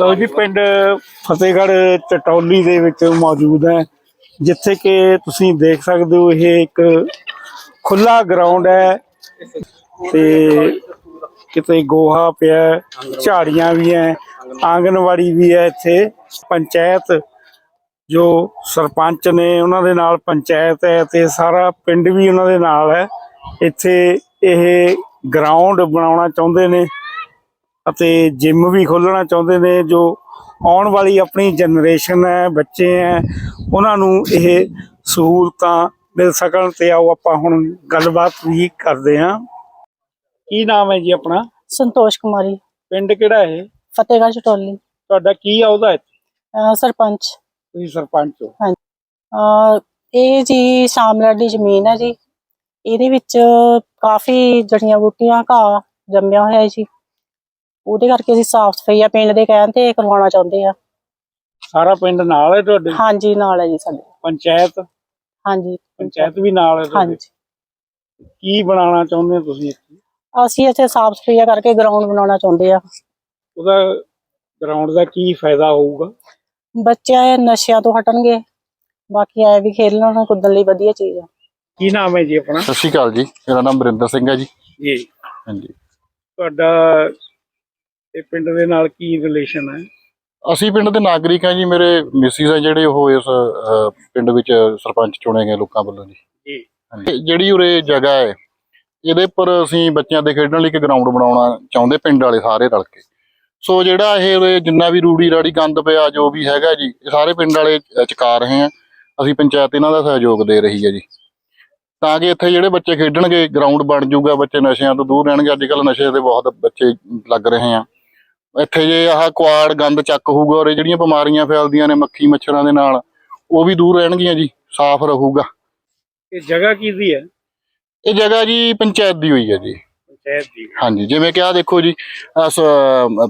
ਲਓ ਜੀ, ਪਿੰਡ ਫਤਿਹਗੜ੍ਹ ਚਟੌਲੀ ਦੇ ਵਿੱਚ ਮੌਜੂਦ ਹੈ, ਜਿੱਥੇ ਕਿ ਤੁਸੀਂ ਦੇਖ ਸਕਦੇ ਹੋ, ਇਹ ਇੱਕ ਖੁੱਲਾ ਗਰਾਊਂਡ ਹੈ ਤੇ ਕਿਤੇ ਗੋਹਾ ਪਿਆ ਝਾੜੀਆਂ ਵੀ ਹੈ, ਆਂਗਨਵਾੜੀ ਵੀ ਹੈ ਇੱਥੇ, ਪੰਚਾਇਤ ਜੋ ਸਰਪੰਚ ਨੇ ਉਹਨਾਂ ਦੇ ਨਾਲ ਪੰਚਾਇਤ ਹੈ ਤੇ ਸਾਰਾ ਪਿੰਡ ਵੀ ਉਹਨਾਂ ਦੇ ਨਾਲ ਹੈ। ਇੱਥੇ ਇਹ ਗਰਾਊਂਡ ਬਣਾਉਣਾ ਚਾਹੁੰਦੇ ਨੇ ਅਤੇ ਜਿਮ ਵੀ ਖੋਲਣਾ ਚਾਹੁੰਦੇ ਨੇ ਜੋ ਆਉਣ ਵਾਲੀ ਆਪਣੀ ਜਨਰੇਸ਼ਨ ਹੈ ਬੱਚੇ ਹੈ ਉਹਨਾਂ ਨੂੰ ਇਹ ਸਹੂਲਤਾਂ ਮਿਲ ਸਕਣ ਤੇ ਆਓ ਆਪਾਂ ਹੁਣ ਗੱਲਬਾਤ ਵੀ ਕਰਦੇ ਹਾਂ। ਕੀ ਨਾਮ ਹੈ ਜੀ ਆਪਣਾ? ਸੰਤੋਸ਼ ਕੁਮਾਰੀ। ਪਿੰਡ ਕਿਹੜਾ ਹੈ ਫਤਿਹਗੜ੍ਹ ਚਟੋਲੀ। ਤੁਹਾਡਾ ਕੀ ਆਉਦਾ ਅਹ ਸਰਪੰਚ। ਤੁਸੀਂ ਸਰਪੰਚ ਹੋ। ਅਹ ਇਹ ਜੀ ਸ਼ਾਮਲਾਟ ਦੀ ਜ਼ਮੀਨ ਹੈ ਜੀ। ਇਹਦੇ ਵਿੱਚ ਕਾਫੀ ਜੜੀਆਂ ਬੂਟੀਆਂ ਘਾਹ ਜੰਮਿਆ ਹੋਇਆ ਹੈ ਜੀ। ਉਹਦੇ ਕਰਕੇ ਅਸੀਂ ਸਾਫ਼ ਸਫ਼ਾਈ ਆ ਪਿੰਡ ਦੇ ਕਹਿਣ ਤੇ ਕਰਵਾਉਣਾ ਚਾਹੁੰਦੇ ਆ। ਸਾਰਾ ਪਿੰਡ ਨਾਲ ਹੈ ਤੁਹਾਡੇ? ਹਾਂਜੀ ਨਾਲ ਹੈ ਜੀ ਸਾਡੇ। ਪੰਚਾਇਤ? ਹਾਂਜੀ। ਪੰਚਾਇਤ ਵੀ ਨਾਲ ਹੈ ਤੁਹਾਡੇ? ਹਾਂਜੀ। ਕੀ ਬਣਾਉਣਾ ਚਾਹੁੰਦੇ ਹੋ ਤੁਸੀਂ ਇੱਥੇ? ਅਸੀਂ ਇੱਥੇ ਸਾਫ਼ ਸਫ਼ਾਈ ਕਰਕੇ ਗਰਾਊਂਡ ਬਣਾਉਣਾ ਚਾਹੁੰਦੇ ਆ। ਉਹਦਾ ਗਰਾਊਂਡ ਦਾ ਕੀ ਫਾਇਦਾ ਹੋਊਗਾ? ਬੱਚੇ ਇਹ ਨਸ਼ਿਆਂ ਤੋਂ ਹਟਣਗੇ। ਬਾਕੀ ਐ ਵੀ ਖੇਲਣ ਕੁੱਦਣ ਲਈ ਵਧੀਆ ਚੀਜ਼ ਆ। ਕੀ ਨਾਮ ਹੈ ਜੀ ਆਪਣਾ? ਸਤਿ ਸ਼੍ਰੀ ਅਕਾਲ ਜੀ। ਮੇਰਾ ਨਾਮ ਬਰਿੰਦਰ ਸਿੰਘ ਹੈ ਜੀ। ਜੀ। ਹਾਂਜੀ। ਤੁਹਾਡਾ ਇਹ ਪਿੰਡ ਦੇ ਨਾਲ ਕੀ ਰਿਲੇਸ਼ਨ ਹੈ? ਅਸੀਂ ਪਿੰਡ ਦੇ ਨਾਗਰਿਕ ਹਾਂ ਜੀ ਮੇਰੇ ਮਿਸਿਸ ਹੈ ਜਿਹੜੇ ਉਹ ਇਸ ਅਹ, ਪਿੰਡ ਵਿੱਚ ਸਰਪੰਚ ਚੁਣੇ ਗਏ ਲੋਕਾਂ ਵੱਲੋਂ ਜੀ। ਜੀ। ਹਾਂਜੀ। ਜਿਹੜੀ ਉਰੇ ਜਗ੍ਹਾ ਹੈ ਇਹਦੇ ਉੱਪਰ ਅਸੀਂ ਬੱਚਿਆਂ ਦੇ ਖੇਡਣ ਲਈ ਇੱਕ ਗਰਾਊਂਡ ਬਣਾਉਣਾ ਚਾਹੁੰਦੇ ਪਿੰਡ ਵਾਲੇ ਸਾਰੇ ਰਲ ਕੇ। ਸੋ ਜਿਹੜਾ ਇਹ ਉਰੇ ਜਿੰਨਾ ਵੀ ਰੂੜੀ ਰਾੜੀ ਗੰਦ ਪਿਆ ਜੋ ਵੀ ਹੈਗਾ ਜੀ ਇਹ ਸਾਰੇ ਪਿੰਡ ਵਾਲੇ ਅ, ਚੁਕਾ ਰਹੇ ਆ। ਅਸੀਂ ਪੰਚਾਇਤ ਇਹਨਾਂ ਦਾ ਸਹਿਯੋਗ ਦੇ ਰਹੀ ਹੈ ਜੀ। ਤਾਂ ਕਿ ਇੱਥੇ ਜਿਹੜੇ ਬੱਚੇ ਖੇਡਣਗੇ ਗਰਾਊਂਡ ਬਣ ਜਾਊਗਾ ਬੱਚੇ ਨਸ਼ਿਆਂ ਤੋਂ ਦੂਰ ਰਹਿਣਗੇ। ਅੱਜ ਕੱਲ ਨਸ਼ੇ ਦੇ ਬਹੁਤ ਬੱਚੇ ਲੱਗ ਰਹੇ ਆ। ਇੱਥੇ ਜੇ ਆਹ ਕੁਆੜ ਗੰਦ ਚੱਕ ਹੋਊਗਾ ਔਰ ਇਹ ਜਿਹੜੀਆਂ ਬਿਮਾਰੀਆਂ ਫੈਲਦੀਆਂ ਨੇ ਮੱਖੀ ਮੱਛਰਾਂ ਦੇ ਨਾਲ ਉਹ ਵੀ ਦੂਰ ਰਹਿਣਗੀਆਂ ਜੀ ਸਾਫ਼ ਰਹੂਗਾ। ਇਹ ਜਗ੍ਹਾ ਕਿਹਦੀ ਹੈ? ਇਹ ਜਗ੍ਹਾ ਜੀ ਪੰਚਾਇਤ ਦੀ ਹੋਈ ਹੈ ਜੀ। ਪੰਚਾਇਤ ਦੀ। ਹਾਂਜੀ ਜਿਵੇਂ ਕਿ ਆ ਦੇਖੋ ਜੀ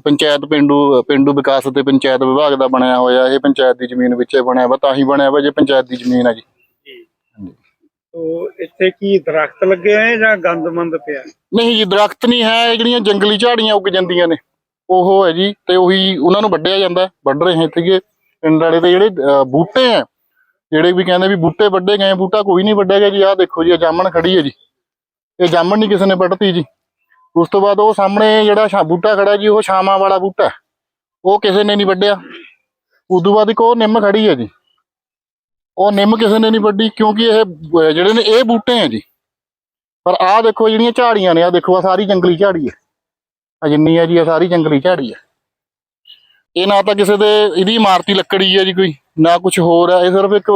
ਪੰਚਾਇਤ ਪਿੰਡੂ ਪਿੰਡੂ ਵਿਕਾਸ ਅਤੇ ਪੰਚਾਇਤ ਵਿਭਾਗ ਦਾ ਬਣਿਆ ਹੋਇਆ ਇਹ ਪੰਚਾਇਤ ਦੀ ਜ਼ਮੀਨ ਵਿੱਚ ਬਣਿਆ ਵਾ ਤਾਂ ਹੀ ਬਣਿਆ ਵਾ ਜੇ ਪੰਚਾਇਤ ਦੀ ਜ਼ਮੀਨ ਹੈ ਜੀ। ਤੋ ਇੱਥੇ ਕੀ ਦਰਖਤ ਲੱਗੇ ਹੋਏ ਜਾਂ ਗੰਦਮੰਦ ਪਿਆ? ਨਹੀਂ ਜੀ ਦਰਖਤ ਨਹੀਂ ਹੈ ਜਿਹੜੀਆਂ ਜੰਗਲੀ ਝਾੜੀਆਂ ਉੱਗ ਜਾਂਦੀਆਂ ਨੇ। ਉਹ ਹੈ ਜੀ, ਤੇ ਉਹੀ ਉਹਨਾਂ ਨੂੰ ਵੱਢਿਆ ਜਾਂਦਾ, ਵੱਢ ਰਹੇ ਸੀਗੇ। ਪਿੰਡ ਵਾਲੇ ਦੇ ਜਿਹੜੇ ਬੂਟੇ ਆ, ਜਿਹੜੇ ਵੀ ਕਹਿੰਦੇ ਵੀ ਬੂਟੇ ਵੱਢੇ ਗਏ, ਬੂਟਾ ਕੋਈ ਨਹੀਂ ਵੱਢਿਆ ਗਿਆ ਜੀ, ਆਹ ਦੇਖੋ ਜੀ ਜਾਮਣ ਖੜੀ ਹੈ ਜੀ। ਇਹ ਜਾਮਣ ਨਹੀਂ ਕਿਸੇ ਨੇ ਵੱਢਤੀ ਜੀ। ਉਸ ਤੋਂ ਬਾਅਦ ਉਹ ਸਾਹਮਣੇ ਜਿਹੜਾ ਬੂਟਾ ਖੜਾ ਜੀ, ਉਹ ਛਾਵਾਂ ਵਾਲਾ ਬੂਟਾ। ਉਹ ਕਿਸੇ ਨੇ ਨਹੀਂ ਵੱਢਿਆ। ਉਸ ਤੋਂ ਬਾਅਦ ਇੱਕ ਉਹ ਨਿੰਮ ਖੜੀ ਹੈ ਜੀ। ਉਹ ਨਿੰਮ ਕਿਸੇ ਨੇ ਨਹੀਂ ਵੱਢੀ, ਕਿਉਂਕਿ ਇਹ ਜਿਹੜੇ ਨੇ ਇਹ ਬੂਟੇ ਆ ਜੀ। ਪਰ ਆਹ ਦੇਖੋ ਜਿਹੜੀਆਂ ਝਾੜੀਆਂ ਨੇ, ਆਹ ਦੇਖੋ ਆ ਸਾਰੀ ਜੰਗਲੀ ਝਾੜੀ ਹੈ। ਆ ਜਿੰਨੀ ਹੈ ਜੀ ਆ ਸਾਰੀ ਜੰਗਲੀ ਝਾੜੀ ਹੈ ਇਹ ਨਾ ਤਾਂ ਕਿਸੇ ਦੇ ਇਹਦੀ ਇਮਾਰਤੀ ਲੱਕੜੀ ਹੈ ਜੀ ਕੋਈ ਨਾ ਕੁਝ ਹੋਰ ਹੈ ਇਹ ਸਿਰਫ ਇੱਕ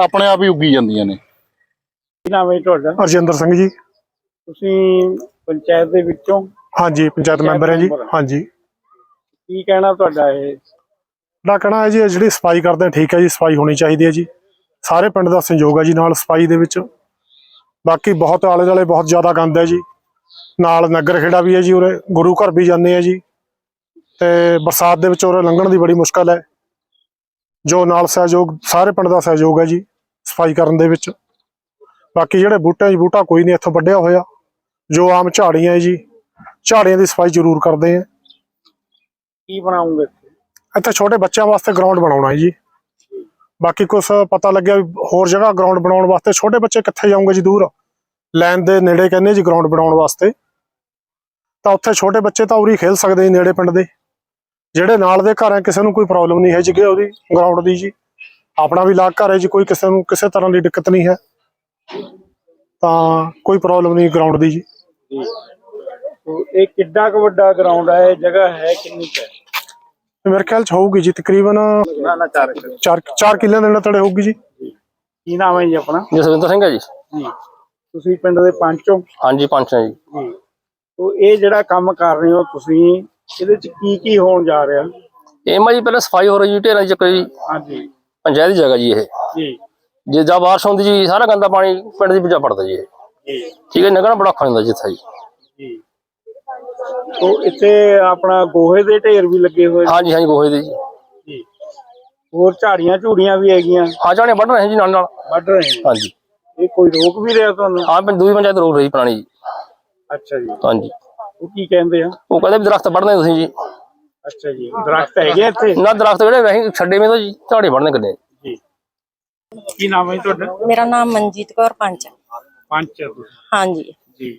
ਆਪਣੇ ਆਪ ਹੀ ਉੱਗੀ ਜਾਂਦੀਆਂ ਨੇ। ਕੀ ਨਾਮ ਹੈ ਤੁਹਾਡਾ? ਅਰਜਿੰਦਰ ਸਿੰਘ ਜੀ। ਤੁਸੀਂ ਪੰਚਾਇਤ ਦੇ ਵਿੱਚੋਂ? ਹਾਂਜੀ ਪੰਚਾਇਤ ਮੈਂਬਰ ਹੈ ਜੀ। ਮੈਂਬਰ। ਹਾਂਜੀ। ਕੀ ਕਹਿਣਾ ਤੁਹਾਡਾ ਇਹ? ਦਾ ਕਹਿਣਾ ਹੈ ਜੀ ਇਹ ਜਿਹੜੀ ਸਫ਼ਾਈ ਕਰਦੇ ਆ ਠੀਕ ਹੈ ਜੀ ਸਫ਼ਾਈ ਹੋਣੀ ਚਾਹੀਦੀ ਹੈ ਜੀ। ਸਾਰੇ ਪਿੰਡ ਦਾ ਸਹਿਯੋਗ ਹੈ ਜੀ ਨਾਲ ਸਫ਼ਾਈ ਦੇ ਵਿੱਚ। ਬਾਕੀ ਬਹੁਤ ਆਲੇ ਦੁਆਲੇ ਬਹੁਤ ਜ਼ਿਆਦਾ ਗੰਦ ਹੈ ਜੀ। ਨਾਲ ਨਗਰ ਖੇੜਾ ਵੀ ਹੈ ਜੀ ਉਰੇ ਗੁਰੂ ਘਰ ਵੀ ਜਾਂਦੇ ਆ ਜੀ। ਤੇ ਬਰਸਾਤ ਦੇ ਵਿੱਚ ਉਰੇ ਲੰਘਣ ਦੀ ਬੜੀ ਮੁਸ਼ਕਲ ਹੈ। ਜੋ ਨਾਲ ਸਹਿਯੋਗ ਸਾਰੇ ਪਿੰਡ ਦਾ ਸਹਿਯੋਗ ਹੈ ਜੀ ਸਫ਼ਾਈ ਕਰਨ ਦੇ ਵਿੱਚ। ਬਾਕੀ ਜਿਹੜੇ ਬੂਟੇ ਜੀ ਬੂਟਾ ਕੋਈ ਨਹੀਂ ਇੱਥੋਂ ਵੱਢਿਆ ਹੋਇਆ। ਜੋ ਆਮ ਝਾੜੀਆਂ ਹੈ ਜੀ ਝਾੜੀਆਂ ਦੀ ਸਫ਼ਾਈ ਜ਼ਰੂਰ ਕਰਦੇ ਆ। ਕੀ ਬਣਾਉਂਗੇ? ਇੱਥੇ? ਛੋਟੇ ਬੱਚਿਆਂ ਵਾਸਤੇ ਗਰਾਊਂਡ ਬਣਾਉਣਾ ਹੈ ਜੀ। ਬਾਕੀ ਕੁਝ ਪਤਾ ਲੱਗਿਆ ਹੋਰ ਜਗ੍ਹਾ ਗਰਾਊਂਡ ਬਣਾਉਣ ਵਾਸਤੇ ਛੋਟੇ ਬੱਚੇ ਕਿੱਥੇ ਜਾਊਂਗੇ ਜੀ ਦੂਰ? ਲੈਨ ਦੇ ਨੇੜੇ ਕਹਿੰਦੇ ਜੀ ਗਰਾਊਂਡ ਬਣਾਉਣ ਵਾਸਤੇ। ਤਾਂ ਉੱਥੇ ਛੋਟੇ ਬੱਚੇ ਤਾਂ ਉਰੀ ਖੇਲ ਸਕਦੇ ਨੇੜੇ ਪਿੰਡ ਦੇ। ਜਿਹੜੇ ਨਾਲ ਦੇ ਘਰ ਹੈ ਕਿਸੇ ਨੂੰ ਕੋਈ ਪ੍ਰੋਬਲਮ ਨਹੀਂ ਹੈ ਜੀ ਕਿ ਉਹਦੀ ਗਰਾਊਂਡ ਦੀ ਜੀ। ਆਪਣਾ ਵੀ ਲਾਗ ਘਰ ਹੈ ਜੀ ਕੋਈ ਕਿਸੇ ਨੂੰ ਕਿਸੇ ਤਰ੍ਹਾਂ ਦੀ ਦਿੱਕਤ ਨਹੀਂ ਹੈ। ਤਾਂ ਕੋਈ ਪ੍ਰੋਬਲਮ ਨਹੀਂ ਗਰਾਊਂਡ ਦੀ ਜੀ। ਇਹ ਕਿੱਡਾ ਕੁ ਵੱਡਾ ਗਰਾਊਂਡ ਹੈ ਇਹ ਜਗ੍ਹਾ ਹੈ ਕਿੰਨੀ ਕੁ? ਹੈ ਮੇਰੇ ਖਿਆਲ ਚ ਹੋਊਗੀ ਜੀ ਤਕਰੀਬਨ ਨਾ ਨਾ ਚਾਰ 4 4 ਕਿੱਲਿਆਂ ਦੇ ਨੇੜੇ ਹੋਊਗੀ ਜੀ। ਕੀ ਨਾਮ ਹੈ ਜੀ ਆਪਣਾ? ਜਸਵਿੰਦਰ ਸਿੰਘ ਹੈ ਜੀ। ਜੀ। ਤੁਸੀਂ ਪਿੰਡ ਦੇ ਪੰਚ ਹੋ ਹਾਂਜੀ ਪੰਚ ਹੈ ਜੀ। ਜੀ। ਤੋ ਇਹ ਜਿਹੜਾ ਕੰਮ ਕਰ ਰਹੇ ਹੋ ਤੁਸੀਂ ਇਹਦੇ ਚ ਕੀ ਕੀ ਹੋਣ ਜਾ ਰਿਹਾ? ਇਹ ਮਾ ਜੀ ਪਹਿਲਾਂ ਸਫ਼ਾਈ ਹੋ ਰਹੀ ਜੀ ਢੇਰਾਂ ਚ ਕੋਈ ਹਾਂਜੀ। ਪੰਚਾਇਤ ਦੀ ਜਗ੍ਹਾ ਜੀ ਇਹ। ਜੀ। ਜੇ ਜਾ ਬਾਰਿਸ਼ ਹੁੰਦੀ ਜੀ ਸਾਰਾ ਗੰਦਾ ਪਾਣੀ ਪਿੰਡ ਦੀ ਵਿੱਚ ਪੜਦਾ ਜੀ ਇਹ। ਜੀ। ਠੀਕ ਹੈ ਨਿਕਲਣਾ ਬੜਾ ਔਖਾ ਹੁੰਦਾ ਜਿੱਥੇ ਜੀ। ਜੀ। ਤੋ ਇੱਥੇ ਆਪਣਾ ਗੋਹੇ ਦੇ ਢੇਰ ਵੀ ਲੱਗੇ ਹੋਏ। ਹਾਂਜੀ ਹਾਂਜੀ ਗੋਹੇ ਦੇ ਜੀ। ਜੀ। ਹੋਰ ਝਾੜੀਆਂ ਝੂੜੀਆਂ ਵੀ ਹੈਗੀਆਂ? ਹਾਂ ਜਾਣੇ ਵੱਢ ਰਹੇ ਜੀ ਨਾਲ ਨਾਲ। ਵੱਢ ਰਹੇ ਹਾਂਜੀ। ਇਹ ਕੋਈ ਰੋਕ ਵੀ ਰਿਹਾ ਤੁਹਾਨੂੰ? ਹਾਂ ਪਿੰਡ ਦੂਜੀ ਪੰਚਾਇਤ ਰੋਕ ਰਹੀ ਪੁਰਾਣੀ ਜੀ। ਅੱਛਾ ਜੀ। ਹਾਂਜੀ। ਉਹ ਕੀ ਕਹਿੰਦੇ ਆ? ਉਹ ਕਹਿੰਦੇ ਵੀ ਦਰਖਤ ਵੱਢਦੇ ਤੁਸੀਂ ਜੀ। ਅੱਛਾ ਜੀ। ਦਰਖਤ ਹੈਗੇ ਇੱਥੇ? ਨਾ ਦਰਖਤ ਜਿਹੜੇ ਵੈਸੇ ਛੱਡੇ ਮੇ ਤਾਂ ਜੀ ਝਾੜੇ ਬਣਨੇ ਕਿੰਨੇ ਜੀ। ਕੀ ਨਾਮ ਹੈ ਜੀ ਤੁਹਾਡਾ? ਮੇਰਾ ਨਾਮ ਮਨਜੀਤ ਕੌਰ ਪੰਚ ਹੈ। ਪੰਚ ਹੈ ਤੁਸੀਂ। ਹਾਂਜੀ। ਜੀ।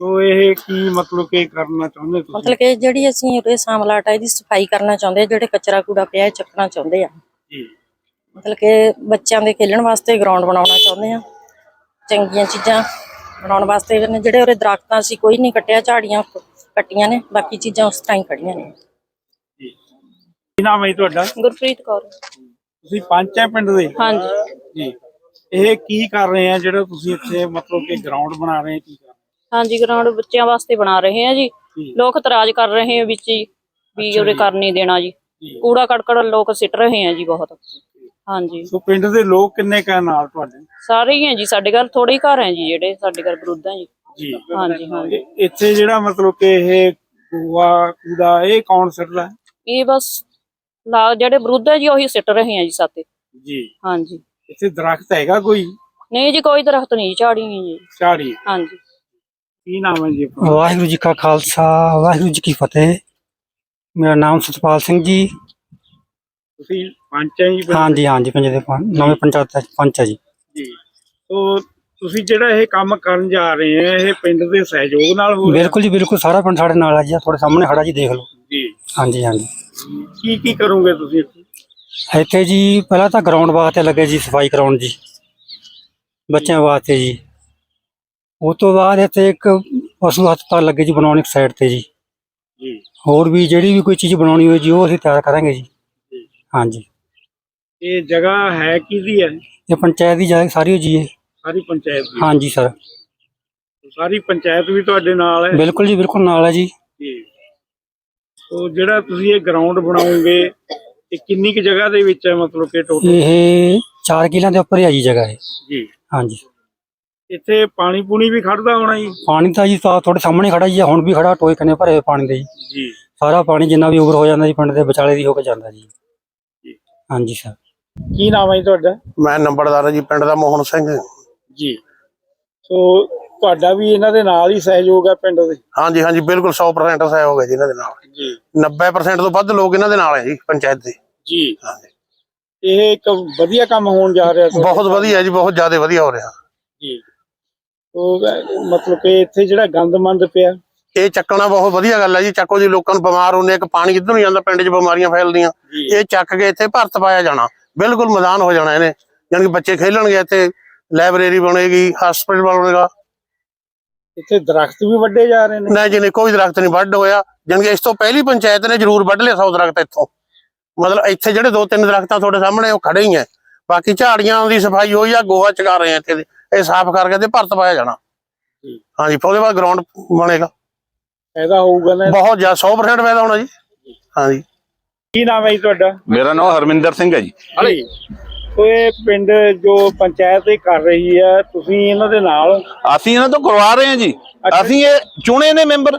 ਤੋ ਇਹ ਕੀ ਮਤਲਬ ਕਿ ਕਰਨਾ ਚਾਹੁੰਦੇ ਤੁਸੀਂ? ਮਤਲਬ ਕਿ ਜਿਹੜੀ ਅਸੀਂ ਉਰੇ ਸਾਮਲਾਟ ਹੈ ਇਹਦੀ ਸਫ਼ਾਈ ਕਰਨਾ ਚਾਹੁੰਦੇ ਆ ਜਿਹੜੇ ਕਚਰਾ ਕੂੜਾ ਪਿਆ ਇਹ ਚੱਕਣਾ ਚਾਹੁੰਦੇ ਆ। ਜੀ। ਮਤਲਬ ਕਿ ਬੱਚਿਆਂ ਦੇ ਖੇਡਣ ਵਾਸਤੇ ਗਰਾਊਂਡ ਬਣਾਉਣਾ ਚਾਹੁੰਦੇ ਆ। ਚੰਗੀਆਂ ਚੀਜ਼ਾਂ ਬਣਾਉਣ ਵਾਸਤੇ ਨੇ ਜਿਹੜੇ ਉਰੇ ਦਰਖਤਾਂ ਸੀ ਕੋਈ ਨਹੀਂ ਕੱਟਿਆ ਝਾੜੀਆਂ ਕੱਟੀਆਂ ਨੇ ਬਾਕੀ ਚੀਜ਼ਾਂ ਉਸ ਤਰ੍ਹਾਂ ਹੀ ਖੜੀਆਂ ਨੇ। ਜੀ। ਕੀ ਨਾਮ ਹੈ ਜੀ ਤੁਹਾਡਾ? ਗੁਰਪ੍ਰੀਤ ਕੌਰ। ਤੁਸੀਂ ਪੰਚ ਹੈ ਪਿੰਡ ਦੇ? ਹਾਂਜੀ। ਜੀ। ਇਹ ਕੀ ਕਰ ਰਹੇ ਆ ਜਿਹੜਾ ਤੁਸੀਂ ਇੱਥੇ ਮਤਲਬ ਕਿ ਗਰਾਊਂਡ ਬਣਾ ਰਹੇ ਆ ਕੀ ਕਰ ਰਹੇ ਹਾਂਜੀ ਗਰਾਊਂਡ ਬੱਚਿਆਂ ਵਾਸਤੇ ਬਣਾ ਰਹੇ ਆ ਜੀ। ਜੀ। ਲੋਕ ਇਤਰਾਜ਼ ਕਰ ਰਹੇ ਆ ਵਿੱਚ ਹੀ ਵੀ ਉਰੇ ਕਰ ਨਹੀਂ ਦੇਣਾ ਜੀ। ਜੀ। ਕੂੜਾ ਕੜਕੜ ਲੋਕ ਸਿੱਟ ਰਹੇ ਆ ਜੀ ਬਹੁਤ। ਹਾਂਜੀ। ਸੋ ਪਿੰਡ ਦੇ ਲੋਕ ਕਿੰਨੇ ਕਾ ਨਾਲ ਤੁਹਾਡੇ? ਸਾਰੇ ਹੀ ਆ ਜੀ ਸਾਡੇ ਘਰ ਥੋੜੇ ਹੀ ਘਰ ਹੈ ਜੀ ਜਿਹੜੇ ਸਾਡੇ ਘਰ ਵਿਰੁੱਧ ਆ ਜੀ। ਜੀ। ਹਾਂਜੀ ਹਾਂਜੀ। ਇੱਥੇ ਜਿਹੜਾ ਮਤਲਬ ਕਿ ਇਹ ਕੂੜਾ ਕੂੜਾ ਇਹ ਕੌਣ ਸਿੱਟਦਾ ਹੈ? ਇਹ ਬਸ ਲਾ ਜਿਹੜੇ ਵਿਰੁੱਧ ਆ ਜੀ ਉਹੀ ਸਿੱਟ ਰਹੇ ਆ ਜੀ ਸਾਤੇ ਜੀ। ਹਾਂਜੀ। ਇੱਥੇ ਦਰਖਤ ਹੈਗਾ ਕੋਈ? ਨਹੀਂ ਜੀ ਕੋਈ ਦਰਖਤ ਨਹੀਂ ਝਾੜੀਆਂ ਜੀ। ਝਾੜੀ। ਹਾਂਜੀ। ਕੀ ਨਾਮ ਹੈ ਜੀ ਆਪਣਾ? ਵਾਹਿਗੁਰੂ ਜੀ ਕਾ ਖਾਲਸਾ ਵਾਹਿਗੁਰੂ ਜੀ ਕੀ ਫਤਿਹ। ਮੇਰਾ ਨਾਮ ਸਤਪਾਲ ਸਿੰਘ ਜੀ। ਤੁਸੀਂ ਪੰਚ ਹੈ ਜੀ ਪਿੰਡ ਹਾਂਜੀ ਹਾਂਜੀ ਪੰਜ ਦੇ ਪੰਜ ਨਵੇਂ ਪੰਚਾਇਤ ਦਾ ਪੰਚ ਹੈ ਜੀ। ਜੀ। ਸੋ ਤੁਸੀਂ ਜਿਹੜਾ ਇਹ ਕੰਮ ਕਰਨ ਜਾ ਰਹੇ ਆ ਇਹ ਪਿੰਡ ਦੇ ਸਹਿਯੋਗ ਨਾਲ ਹੋ ਰਿਹਾ? ਬਿਲਕੁਲ ਜੀ ਬਿਲਕੁਲ ਸਾਰਾ ਪਿੰਡ ਸਾਡੇ ਨਾਲ ਹੈ ਜੀ ਆਹ ਤੁਹਾਡੇ ਸਾਹਮਣੇ ਖੜਾ ਜੀ ਦੇਖ ਲਓ। ਜੀ। ਹਾਂਜੀ ਹਾਂਜੀ। ਕੀ ਕੀ ਕਰੋਗੇ ਤੁਸੀਂ ਇੱਥੇ? ਇੱਥੇ ਜੀ ਪਹਿਲਾਂ ਤਾਂ ਗਰਾਊਂਡ ਵਾਸਤੇ ਲੱਗੇ ਜੀ ਸਫ਼ਾਈ ਕਰਾਉਣ ਜੀ ਬੱਚਿਆਂ ਵਾਸਤੇ ਜੀ। ਉਸ ਤੋਂ ਬਾਅਦ ਇੱਥੇ ਇੱਕ ਪਸ਼ੂ ਹਸਪਤਾਲ ਲੱਗੇ ਜੀ ਬਣਾਉਣ ਇੱਕ ਸਾਈਡ ਤੇ ਜੀ। ਜੀ। ਹੋਰ ਵੀ ਜਿਹੜੀ ਵੀ ਕੋਈ ਚੀਜ਼ ਬਣਾਉਣੀ ਹੋਏ ਜੀ ਉਹ ਅਸੀਂ ਤਿਆਰ ਕਰਾਂਗੇ ਜੀ। ਹਾਂਜੀ। ਇਹ ਜਗ੍ਹਾ ਹੈ ਕਿਹਦੀ ਹੈ? ਇਹ ਪੰਚਾਇਤ ਦੀ ਜਗ੍ਹਾ ਸਾਰੀ ਹੋ ਜੀ ਇਹ ਸਾਰੀ ਪੰਚਾਇਤ ਦੀ? ਹਾਂਜੀ ਸਰ। ਸਾਰੀ ਪੰਚਾਇਤ ਵੀ ਤੁਹਾਡੇ ਨਾਲ ਹੈ? ਬਿਲਕੁਲ ਜੀ ਬਿਲਕੁਲ ਨਾਲ ਹੈ ਜੀ। ਜੀ। ਸੋ ਜਿਹੜਾ ਤੁਸੀਂ ਇਹ ਗਰਾਊਂਡ ਬਣਾਓਗੇ ਇਹ ਕਿੰਨੀ ਕੁ ਜਗ੍ਹਾ ਦੇ ਵਿੱਚ ਹੈ? ਮਤਲਬ ਕਿ ਟੋਟਲ ਇਹ 4 ਕਿਲਿਆਂ ਦੇ ਉੱਪਰ ਹੀ ਜੀ ਜਗ੍ਹਾ ਇਹ। ਜੀ। ਹਾਂਜੀ। ਇੱਥੇ ਪਾਣੀ ਪੂਣੀ ਵੀ ਖੜਦਾ ਹੋਣਾ ਜੀ? ਪਾਣੀ ਤਾਂ ਜੀ ਤੁਹਾਡੇ ਸਾਹਮਣੇ ਖੜਾ ਜੀ ਹੁਣ ਵੀ ਖੜਾ ਟੋਏ ਕਨੇ ਭਰੇ ਹੋਏ ਪਾਣੀ ਦੇ ਜੀ। ਜੀ। ਸਾਰਾ ਪਾਣੀ ਜਿੰਨਾ ਵੀ ਓਵਰ ਹੋ ਜਾਂਦਾ ਜੀ ਪਿੰਡ ਦੇ ਵਿਚਾਲੇ ਦੀ ਹੋ ਕੇ ਜਾਂਦਾ ਜੀ। ਹਾਂਜੀ ਸਰ। ਕੀ ਨਾਮ ਹੈ ਜੀ ਤੁਹਾਡਾ? ਮੈਂ ਨੰਬਰਦਾਰ ਹਾਂ ਜੀ ਪਿੰਡ ਦਾ ਮੋਹਨ ਸਿੰਘ। ਜੀ। ਸੋ ਤੁਹਾਡਾ ਵੀ ਇਹਨਾਂ ਦੇ ਨਾਲ ਹੀ ਸਹਿਯੋਗ ਹੈ ਪਿੰਡ ਦੇ? ਹਾਂਜੀ ਹਾਂਜੀ ਬਿਲਕੁਲ 100% ਸਹਿਯੋਗ ਹੈ ਜੀ ਇਹਨਾਂ ਦੇ ਨਾਲ। ਜੀ। 90% ਤੋਂ ਵੱਧ ਲੋਕ ਇਹਨਾਂ ਦੇ ਨਾਲ ਹੈ ਜੀ ਪੰਚਾਇਤ ਦੇ। ਜੀ। ਹਾਂਜੀ। ਇਹ ਇੱਕ ਵਧੀਆ ਕੰਮ ਹੋਣ ਜਾ ਰਿਹਾ ਬਹੁਤ ਵਧੀਆ ਜੀ ਬਹੁਤ ਜ਼ਿਆਦਾ ਵਧੀਆ ਹੋ ਰਿਹਾ। ਜੀ। ਉਹ ਮਤਲਬ ਕਿ ਇੱਥੇ ਜਿਹੜਾ ਗੰਦ ਮੰਦ ਪਿਆ ਇਹ ਚੱਕਣਾ ਬਹੁਤ ਵਧੀਆ ਗੱਲ ਹੈ ਜੀ। ਚੱਕੋ ਜੀ ਲੋਕਾਂ ਨੂੰ ਬਿਮਾਰ ਹੁੰਦੇ ਇੱਕ ਪਾਣੀ ਕਿੱਧਰ ਨੂੰ ਜਾਂਦਾ ਪਿੰਡ 'ਚ ਬਿਮਾਰੀਆਂ ਫੈਲਦੀਆਂ। ਇਹ ਚੱਕ ਕੇ ਇੱਥੇ ਭਰਤ ਪਾਇਆ ਜਾਣਾ। ਬਿਲਕੁਲ ਮੈਦਾਨ ਹੋ ਜਾਣਾ ਇਹਨੇ। ਯਾਨੀ ਕਿ ਬੱਚੇ ਖੇਲਣਗੇ ਇੱਥੇ ਲਾਇਬ੍ਰੇਰੀ ਬਣੇਗੀ ਹਸਪੀਟਲ ਬਣੇਗਾ। ਇੱਥੇ ਦਰਖਤ ਵੀ ਵੱਡੇ ਜਾ ਰਹੇ ਨੇ। ਨਹੀਂ ਜੀ ਨਹੀਂ ਕੋਈ ਦਰਖਤ ਨਹੀਂ ਵੱਢ ਹੋਇਆ। ਜਾਣੀ ਕਿ ਇਸ ਤੋਂ ਪਹਿਲੀ ਪੰਚਾਇਤ ਨੇ ਜ਼ਰੂਰ ਵੱਢ ਲਿਆ 100 ਦਰਖਤ ਇੱਥੋਂ। ਮਤਲਬ ਇੱਥੇ ਜਿਹੜੇ ਦੋ ਤਿੰਨ ਦਰਖਤਾਂ ਤੁਹਾਡੇ ਸਾਹਮਣੇ ਉਹ ਖੜੇ ਹੀ ਆ। ਬਾਕੀ ਝਾੜੀਆਂ ਦੀ ਸਫ਼ਾਈ ਹੋਈ ਆ ਗੋਹਾ ਚਗਾ ਰਹੇ ਆ ਇੱਥੇ। ਇਹ ਸਾਫ਼ ਕਰਕੇ ਤੇ ਭਰਤ ਪਾਇਆ ਜਾਣਾ। ਹਾਂਜੀ ਫਿਰ ਉਹਦੇ ਬਾਅਦ ਗਰਾਊਂਡ ਬਣੇਗਾ। ਫਾਇਦਾ ਹੋਊਗਾ ਨਾ। ਬਹੁਤ ਜ਼ਿਆਦਾ 100% ਫਾਇਦਾ ਹੋਣਾ ਜੀ। ਹਾਂਜੀ। ਕੀ ਨਾਮ ਹੈ ਜੀ ਤੁਹਾਡਾ? ਮੇਰਾ ਨਾਮ ਹਰਮਿੰਦਰ ਸਿੰਘ ਹੈ ਜੀ। ਜੀ। ਸੋ ਇਹ ਪਿੰਡ ਜੋ ਪੰਚਾਇਤ ਇਹ ਕਰ ਰਹੀ ਹੈ ਤੁਸੀਂ ਇਹਨਾਂ ਦੇ ਨਾਲ? ਅਸੀਂ ਇਹਨਾਂ ਤੋਂ ਕਰਵਾ ਰਹੇ ਹਾਂ ਜੀ। ਅਸੀਂ ਇਹ ਚੁਣੇ ਨੇ ਮੈਂਬਰ।